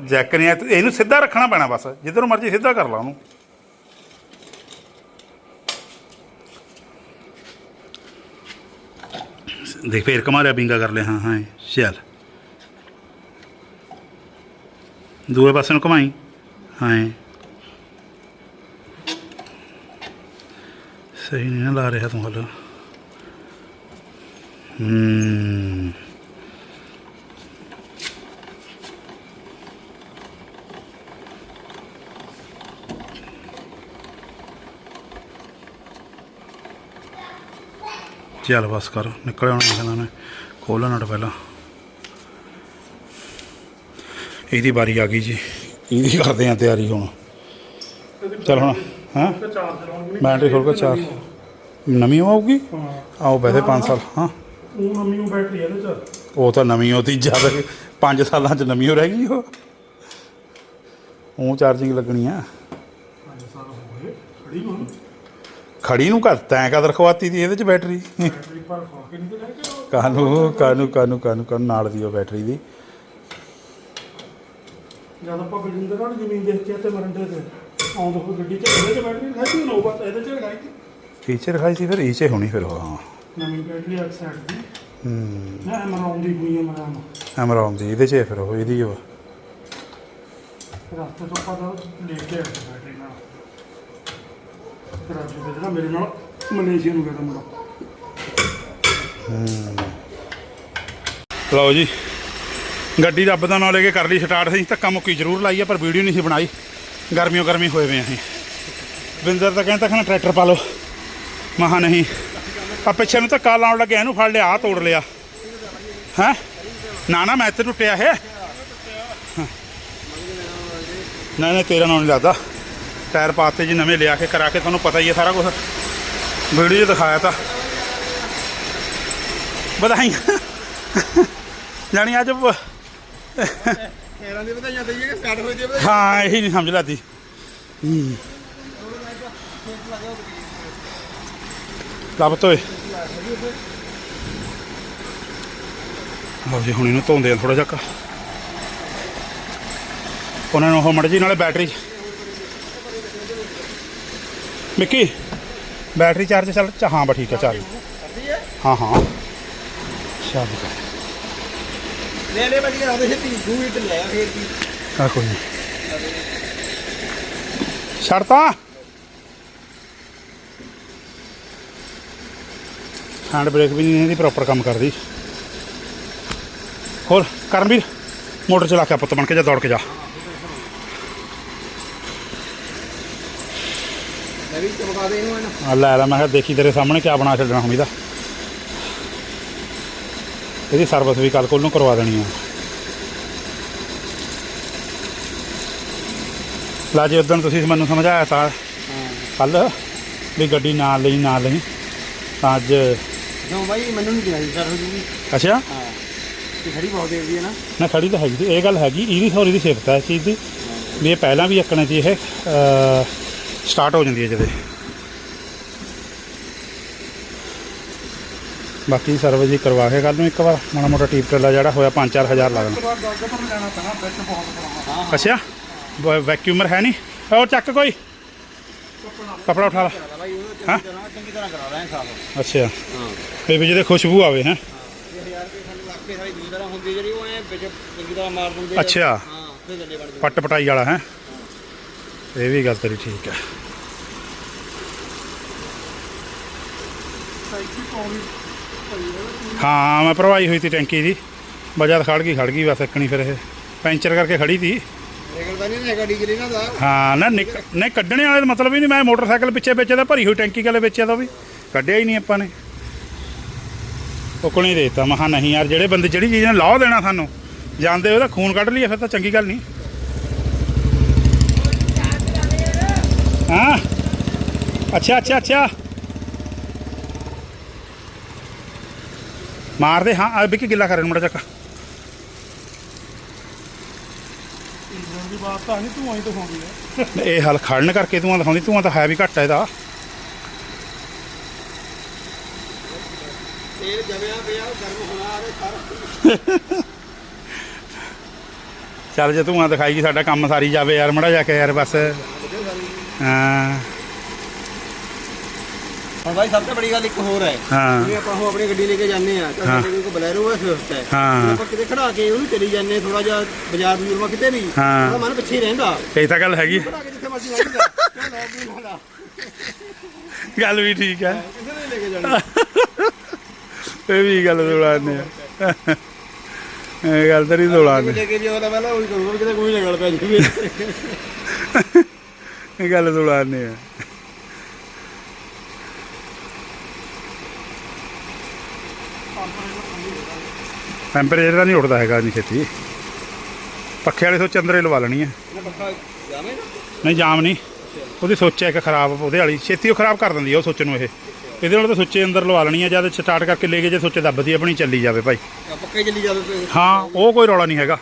ਜੈਕ ਨਹੀਂ ਹੈ ਤੇ ਇਹਨੂੰ ਸਿੱਧਾ ਰੱਖਣਾ ਪੈਣਾ ਬਸ, ਜਿੱਧਰ ਮਰਜ਼ੀ ਸਿੱਧਾ ਕਰ ਲਾ ਉਹਨੂੰ। ਦੇਖ, ਫੇਰ ਕਮਾ ਲਿਆ, ਬਿੰਗਾ ਕਰ ਲਿਆ। ਹਾਂ ਹਾਂ ਚੱਲ। ਦੂਏ ਪਾਸੇ ਨੂੰ ਘਮਾਈ। ਹਾਂ ਸਹੀ ਨਹੀਂ ਨਾ ਲਾ ਰਿਹਾ ਤੂੰ ਹਲ। ਹੂੰ। ਚੱਲ ਬਸ ਕਰ ਨਿਕਲ ਆਉਣਾ ਕਹਿੰਦਾ ਨੇ ਖੋਲ੍ਹ ਨਟ ਪਹਿਲਾਂ। ਇਹਦੀ ਵਾਰੀ ਆ ਗਈ ਜੀ ਇਹਦੀ ਕਰਦੇ ਆ ਤਿਆਰੀ ਹੁਣ। ਚੱਲ ਹੁਣ ਹਾਂ? ਤੇ ਬੈਟਰੀ ਖੋਲ ਕੇ ਚਾਰ ਨਵੀਂ ਆਊਗੀ? ਹਾਂ। ਆਓ ਵੈਸੇ 5 ਸਾਲ ਹਾਂ। ਉਹ ਨਵੀਂ ਉਹ ਬੈਟਰੀ ਇਹਦੇ ਚ। ਉਹ ਤਾਂ ਨਵੀਂ ਉਹ ਤੀਜਾ 5 ਸਾਲਾਂ ਚ ਨਵੀਂ ਹੋ ਰਹਿ ਗਈ ਉਹ। ਉਹ ਚਾਰਜਿੰਗ ਲੱਗਣੀ ਆ। 5 ਸਾਲ ਹੋ ਗਏ ਖੜੀ ਨੂੰ ਖੜੀ ਨੂੰ ਘਰ ਤੈਂ ਕਦ ਰਖਵਾਤੀ ਦੀ ਇਹਦੇ ਚ ਬੈਟਰੀ। ਕਾਨੂੰ ਕਾਨੂੰ ਕਾਨੂੰ ਕਾਨੂੰ ਕਾਨੂੰ ਨਾਲ ਦੀ ਉਹ ਬੈਟਰੀ ਦੀ। ਜਦ ਆਪਾਂ ਬਲਜਿੰਦਰ ਨਾਲ ਜ਼ਮੀਨ ਦੇਖ ਕੇ ਤੇ ਮਰੰਡੇ ਤੇ ਆਉਂਦੇ ਹੋ ਗੱਡੀ ਚ ਇਹਦੇ ਚ ਬੈਟਰੀ ਖਾਈ ਸੀ ਨੋਵਾ ਇਹਦੇ ਚ ਲਗਾਈ ਸੀ। ਫੀਚਰ ਦਿਖਾਈ ਸੀ ਫਿਰ ਇਹ 'ਚ ਹੋਣੀ ਫਿਰ ਹਾਂ। ਨਵੀਂ ਬੈਟਰੀ ਇੱਕ ਸਾਈਡ ਦੀ। ਹੂੰ। ਨਾ ਮਰਾਉਂ ਦੀ ਹੋਈ ਦੀ ਇਹਦੇ 'ਚ ਫਿਰ ਉਹ ਇਹਦੀ ਉਹ। ਰਸਤੇ ਤੋਂ ਆਪਾਂ ਤਾਂ ਲੈ ਕੇ ਆਏ ਸੀ ਬੈਟਰੀ ਨਾਲ। ਰਾਜੂ ਦਾ ਜਿਹੜਾ ਮੇਰੇ ਨਾਲ ਮਲੇਸ਼ੀਆ ਨੂੰ ਗਿਆ ਤਾ ਮੁੰਡਾ ਲਓ ਜੀ, ਗੱਡੀ ਰੱਬ ਦਾ ਨਾਂ ਲੈ ਕੇ ਕਰ ਲਈ ਸਟਾਰਟ ਸੀ ਧੱਕਾ ਮੁੱਕੀ ਜ਼ਰੂਰ ਲਾਈ ਆ, ਪਰ ਵੀਡੀਓ ਨਹੀਂ ਸੀ ਬਣਾਈ। ਗਰਮੀਆਂ ਗਰਮੀ ਹੋਏ ਵੇ ਅਸੀਂ। ਬਿੰਦਰ ਤਾਂ ਕਹਿੰਦਾ ਕਹਿੰਦਾ ਟਰੈਕਟਰ ਪਾ ਲਓ। ਮਹਾ ਨਹੀਂ। ਆ ਪਿੱਛੇ ਨੂੰ ਧੱਕਾ ਲਾਉਣ ਲੱਗਿਆ, ਇਹਨੂੰ ਫੜ ਲਿਆ ਆ ਤੋੜ ਲਿਆ। ਹੈ? ਨਾ ਨਾ, ਮੈਂ ਤੇ ਟੁੱਟਿਆ ਹੈ। ਹਾਂ। ਨਹੀਂ ਤੇਰਾ ਨਾਂ ਨਹੀਂ ਲੱਗਦਾ। ਟਾਇਰ ਪਾਤੇ ਜੀ ਨਵੇਂ ਲਿਆ ਕੇ ਕਰਾ ਕੇ ਤੁਹਾਨੂੰ ਪਤਾ ਹੀ ਹੈ ਸਾਰਾ ਕੁਝ ਵੀਡੀਓ 'ਚ ਦਿਖਾਇਆ ਤਾਂ। ਵਧਾਈਆਂ। ਜਾਣੀ ਅੱਜ ਖੈਰਾਂ ਦੀ ਵਧਾਈਆਂ ਦਈਏ ਕਿ ਸਟਾਰਟ ਹੋ ਜੇ ਹਾਂ ਇਹੀ ਨਹੀਂ ਸਮਝ ਲਾਤੀ ਲੱਭ ਤੋਏ। ਲਓ ਜੀ ਹੁਣ ਇਹਨੂੰ ਧੋਂਦੇ ਆ ਥੋੜਾ ਜਿਹਾ। ਉਹਨਾਂ ਨੂੰ ਉਹ ਮੜ ਜੀ ਨਾਲੇ ਬੈਟਰੀ। ਮਿੱਕੀ ਬੈਟਰੀ ਚਾਰਜ ਚੱਲ ਚ- ਹਾਂ ਬਾ ਠੀਕ ਹੈ ਚੱਲ ਹਾਂ ਹਾਂ ਚੱਲ ਲੈ ਲੈ ਵਧੀਆ ਆਉਂਦੇ ਛੇਤੀ ਦੂ ਮਿੰਟ ਲੈ ਆ ਫੇਰ ਕੀ ਆ ਕੋਈ ਨਹੀਂ ਛੱਡਤਾ ਹੈਂਡ ਬ੍ਰੇਕ ਵੀ ਨਹੀਂ ਇਹਦੀ ਪ੍ਰੋਪਰ ਕੰਮ ਕਰਦੀ ਹੋਰ ਕਰਨਵੀਰ ਮੋਟਰ ਚਲਾ ਕੇ ਆ ਪੁੱਤ ਬਣ ਕੇ ਜਾ ਦੌੜ ਕੇ ਜਾ ਮੈਂ ਵੀ ਚਮਕਾ ਦੇ ਇਹਨੂੰ ਇਹਨਾਂ ਆ ਲੈ ਲੈ ਮੈਂ ਕਿਹਾ ਦੇਖੀ ਤੇਰੇ ਸਾਹਮਣੇ ਕਿਆ ਬਣਾ ਛੱਡਣਾ ਹੁਣ ਇਹਦਾ ਇਹਦੀ ਸਰਵਿਸ ਵੀ ਕੱਲ ਕੋਲ ਨੂੰ ਕਰਵਾ ਦੇਣੀ ਆ। ਲਾ ਜੇ ਉਦੋਂ ਤੁਸੀਂ ਮੈਨੂੰ ਸਮਝਾਇਆ ਤਾਂ ਕੱਲ ਵੀ ਗੱਡੀ ਨਾਲ ਲਈ ਨਾਲ ਲਈ। ਤਾਂ ਅੱਜ ਕਿਉਂ ਬਾਈ ਮੈਨੂੰ ਨਹੀਂ ਕਿਹਾ ਸਰ ਹੋ ਜੂਗੀ ਅੱਛਾ? ਹਾਂ। ਤੇ ਖੜੀ ਬਹੁਤ ਦੇਰ ਦੀ ਹੈ ਨਾ। ਨਾ ਖੜੀ ਤਾਂ ਹੈਗੀ ਸੀ ਇਹ ਗੱਲ ਹੈਗੀ ਇਹਦੀ ਸੌਰੀ ਦੀ ਸਿਫਤ ਹੈ ਇਸ ਚੀਜ਼ ਦੀ। ਵੀ ਇਹ ਪਹਿਲਾਂ ਵੀ ਅੱਕਣੇ ਸੀ ਇਹ ਸਟਾਰਟ ਹੋ ਜਾਂਦੀ ਹੈ ਜਦੇ। ਬਾਕੀ ਸਰਵਿਸ ਜੀ ਕਰਵਾ ਕੇ ਕੱਲ ਨੂੰ ਇੱਕ ਵਾਰ ਮਾੜਾ ਮੋਟਾ ਟੀਪ ਟੱਲਾ ਜਿਹੜਾ ਹੋਇਆ 5-4000 ਲੱਗਣਾ ਅੱਛਾ। ਵੈਕਿਊਮਰ ਹੈ ਨਹੀਂ। ਹੋਰ ਚੱਕ ਕੋਈ। ਕਪੜਾ ਉਠਾ ਲਾ। ਹਾਂ? ਅੱਛਾ। ਹਾਂ। ਇਹ ਵੀ ਜਿਹਦੇ ਖੁਸ਼ਬੂ ਆਵੇ ਹੈ। 1000 ਰੁਪਏ ਸਾਨੂੰ ਲੱਗ ਕੇ ਸਾਰੀ ਦੂਜੀ ਤਰ੍ਹਾਂ ਹੁੰਦੀ ਜਿਹੜੀ ਉਹ ਐ ਵਿੱਚ ਚੰਗੀ ਤਰ੍ਹਾਂ ਮਾਰ ਦਿੰਦੇ ਆ। ਅੱਛਾ। ਪੱਟ ਪਟਾਈ ਵਾਲਾ ਹੈ। ਇਹ ਵੀ ਗੱਲ ਤੇਰੀ ਠੀਕ ਹੈ। ਹਾਂ, ਮੈਂ ਭਰਵਾਈ ਹੋਈ ਤੀ ਟੈਂਕੀ ਦੀ। ਵਜ੍ਹਾ ਖੜ ਗਈ ਖੜ ਗਈ ਬਸ ਇੱਕਣੀ ਫਿਰ ਇਹ। ਪੈਂਚਰ ਕਰਕੇ ਖੜੀ ਤੀ ਰੇਗਲ ਨਹੀਂ ਹੈਗਾ ਡੀਗਰੀ ਨਾ ਦਾ ਹਾਂ, ਨਾ ਨਿਕ- ਨਹੀਂ, ਕੱਢਣੇ ਵਾਲੇ ਦਾ ਮਤਲਬ ਹੀ ਨਹੀਂ, ਮੈਂ ਮੋਟਰਸਾਈਕਲ ਪਿੱਛੇ ਵੇਚਿਆ ਤਾਂ ਭਰੀ ਹੋਈ ਟੈਂਕੀ ਵਾਲੇ ਵੇਚਿਆ ਤਾਂ ਵੀ। ਕੱਢਿਆ ਹੀ ਨਹੀਂ ਆਪਾਂ ਨੇ। ਉਕਣੀ ਦੇਤਾ ਮਹਾ ਨਹੀਂ ਯਾਰ, ਜਿਹੜੇ ਬੰਦੇ, ਜਿਹੜੀ ਚੀਜ਼ ਨੇ, ਲਾਹ ਦੇਣਾ ਸਾਨੂੰ। ਜਾਂਦੇ ਉਹਦਾ ਖੂਨ ਕੱਢ ਲਈਏ, ਫਿਰ ਤਾਂ ਚੰਗੀ ਗੱਲ ਨਹੀਂ। ਹਾਂ ਅੱਛਾ ਅੱਛਾ ਅੱਛਾ ਮਾਰਦੇ ਹਾਂ ਆ ਵਿੱਕੀ ਗਿੱਲਾ ਕਰਨ ਮੜਾ ਚੱਕ ਇੰਜਣ ਦੀ ਬਾਤ ਤਾਂ ਨਹੀਂ ਤੂੰ ਆਈ ਤਾਂ ਹੋਣੀ ਹੈ ਇਹ ਹਲ ਖੜਨ ਕਰਕੇ ਧੂਆਂ ਦਿਖਾਉਂਦੀ ਧੂਆਂ ਤਾਂ ਹੈ ਵੀ ਘੱਟ ਹੈ ਇਹਦਾ ਤੇਲ ਜਮਿਆ ਪਿਆ ਗਰਮ ਹੋਣਾ ਆ ਰਿਹਾ ਸਾਰਾ ਚੱਲ ਜੇ ਧੂਆਂ ਦਿਖਾਈ ਗਈ ਸਾਡਾ ਕੰਮ ਸਾਰੀ ਜਾਵੇ ਯਾਰ ਮੜਾ ਜਾ ਕੇ ਯਾਰ ਬਸ ਹਾਂ। ਹੁਣ ਬਾਈ ਸਭ ਤੋਂ ਬੜੀ ਗੱਲ ਇੱਕ ਹੋਰ ਹੈ। ਹਾਂ। ਜਿਵੇਂ ਆਪਾਂ ਉਹ ਆਪਣੀ ਗੱਡੀ ਲੈ ਕੇ ਜਾਂਦੇ ਆ ਤਾਂ ਹਾਂ। ਸਾਡੇ ਕੋਲ ਬਲੈਰੋ ਹੈ ਸਵਿਫਟ ਹੈ। ਹਾਂ। ਆਪਾਂ ਕਿਤੇ ਖੜਾ ਕੇ ਉਹਨੂੰ ਚਲੀ ਜਾਂਦੇ ਥੋੜਾ ਜਿਹਾ ਬਾਜ਼ਾਰ ਬਜ਼ੂਰ ਮਾ ਕਿਤੇ ਵੀ ਹਾਂ। ਉਹਦਾ ਮਨ ਪਿੱਛੇ ਹੀ ਰਹਿੰਦਾ। ਇਹ ਤਾਂ ਗੱਲ ਹੈਗੀ। ਖੜਾ ਕੇ ਜਿੱਥੇ ਮਰਜ਼ੀ ਲੱਗ ਜਾ। ਕਿਉਂ ਲੈ ਵੀ ਨਾਲਾ ਗੱਲ ਵੀ ਠੀਕ ਹੈ। ਕਿਸੇ ਨੇ ਲੈ ਕੇ ਜਾਣਾ। ਇਹ ਵੀ ਗੱਲ ਦੁਲਾਨੇ ਆ। ਇਹ ਗੱਲ ਤੇਰੀ ਦੁਲਾਨੇ ਲੈ ਕੇ ਜਿਓ ਤਾਂ ਪਹਿਲਾਂ ਉਹੀ ਕਰੂਗਾ ਕਿਤੇ ਕੋਈ ਨਾ ਗੱਲ ਪੈ ਜਾਵੇ। ਇਹ ਗੱਲ ਦੁਲਾਨੇ ਆ। ਟੈਂਪਰੇਚਰ ਤਾਂ ਨਹੀਂ ਉੱਡਦਾ ਹੈਗਾ ਨਹੀਂ ਛੇਤੀ। ਪੱਖੇ ਵਾਲੇ ਸੋਚ ਅੰਦਰੇ ਲਵਾ ਲੈਣੀ ਹੈ ਨਹੀਂ ਜਾਮ ਨਹੀਂ। ਉਹਦੀ ਸੋਚ ਹੈ ਇੱਕ ਖਰਾਬ ਉਹਦੇ ਵਾਲੀ। ਛੇਤੀ ਉਹ ਖਰਾਬ ਕਰ ਦਿੰਦੀ ਆ ਉਹ ਸੋਚ ਨੂੰ ਇਹ। ਇਹਦੇ ਨਾਲ ਤਾਂ ਸੁੱਚੇ ਅੰਦਰ ਲਵਾ ਲੈਣੀ ਆ ਜਦ ਸਟਾਰਟ ਕਰਕੇ ਲੈ ਕੇ ਜੇ ਸੁੱਚੇ ਦੱਬਦੀ ਆਪਣੀ ਚੱਲੀ ਜਾਵੇ ਭਾਈ। ਪੱਕਾ ਚੱਲੀ ਜਾਵੇ ਹਾਂ ਉਹ ਕੋਈ ਰੌਲਾ ਨਹੀਂ ਹੈਗਾ।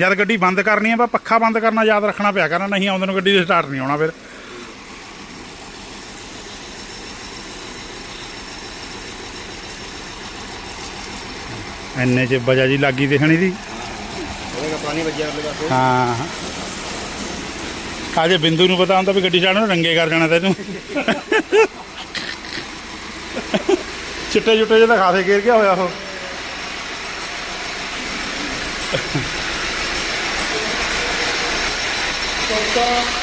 ਜਦ ਗੱਡੀ ਬੰਦ ਕਰਨੀ ਆ ਬਾ ਪੱਖਾ ਬੰਦ ਕਰਨਾ ਯਾਦ ਰੱਖਣਾ ਪਿਆ ਕਰਨਾ ਨਹੀਂ ਆਉਂਦੇ ਨੂੰ ਗੱਡੀ ਦੇ ਸਟਾਰਟ ਨਹੀਂ ਆਉਣਾ ਫਿਰ। ਐਨੇ ਚ ਵਜਾ ਜੀ ਲੱਗੀ ਦੇਖਣੀ ਦੀ। ਹਾਂ। ਅਜੇ ਬਿੰਦੂ ਨੂੰ ਪਤਾ ਹੁੰਦਾ ਵੀ ਗੱਡੀ ਚਾੜਨ ਰੰਗੇ ਕਰ ਜਾਣਾ ਤੈਨੂੰ। ਚਿੱਟੇ ਚੁੱਟੇ ਜਿਹੇ ਤਾਂ ਖਾਸੇ ਗੇਰ ਗਿਆ ਹੋਇਆ ਉਹ। ਹਾਂ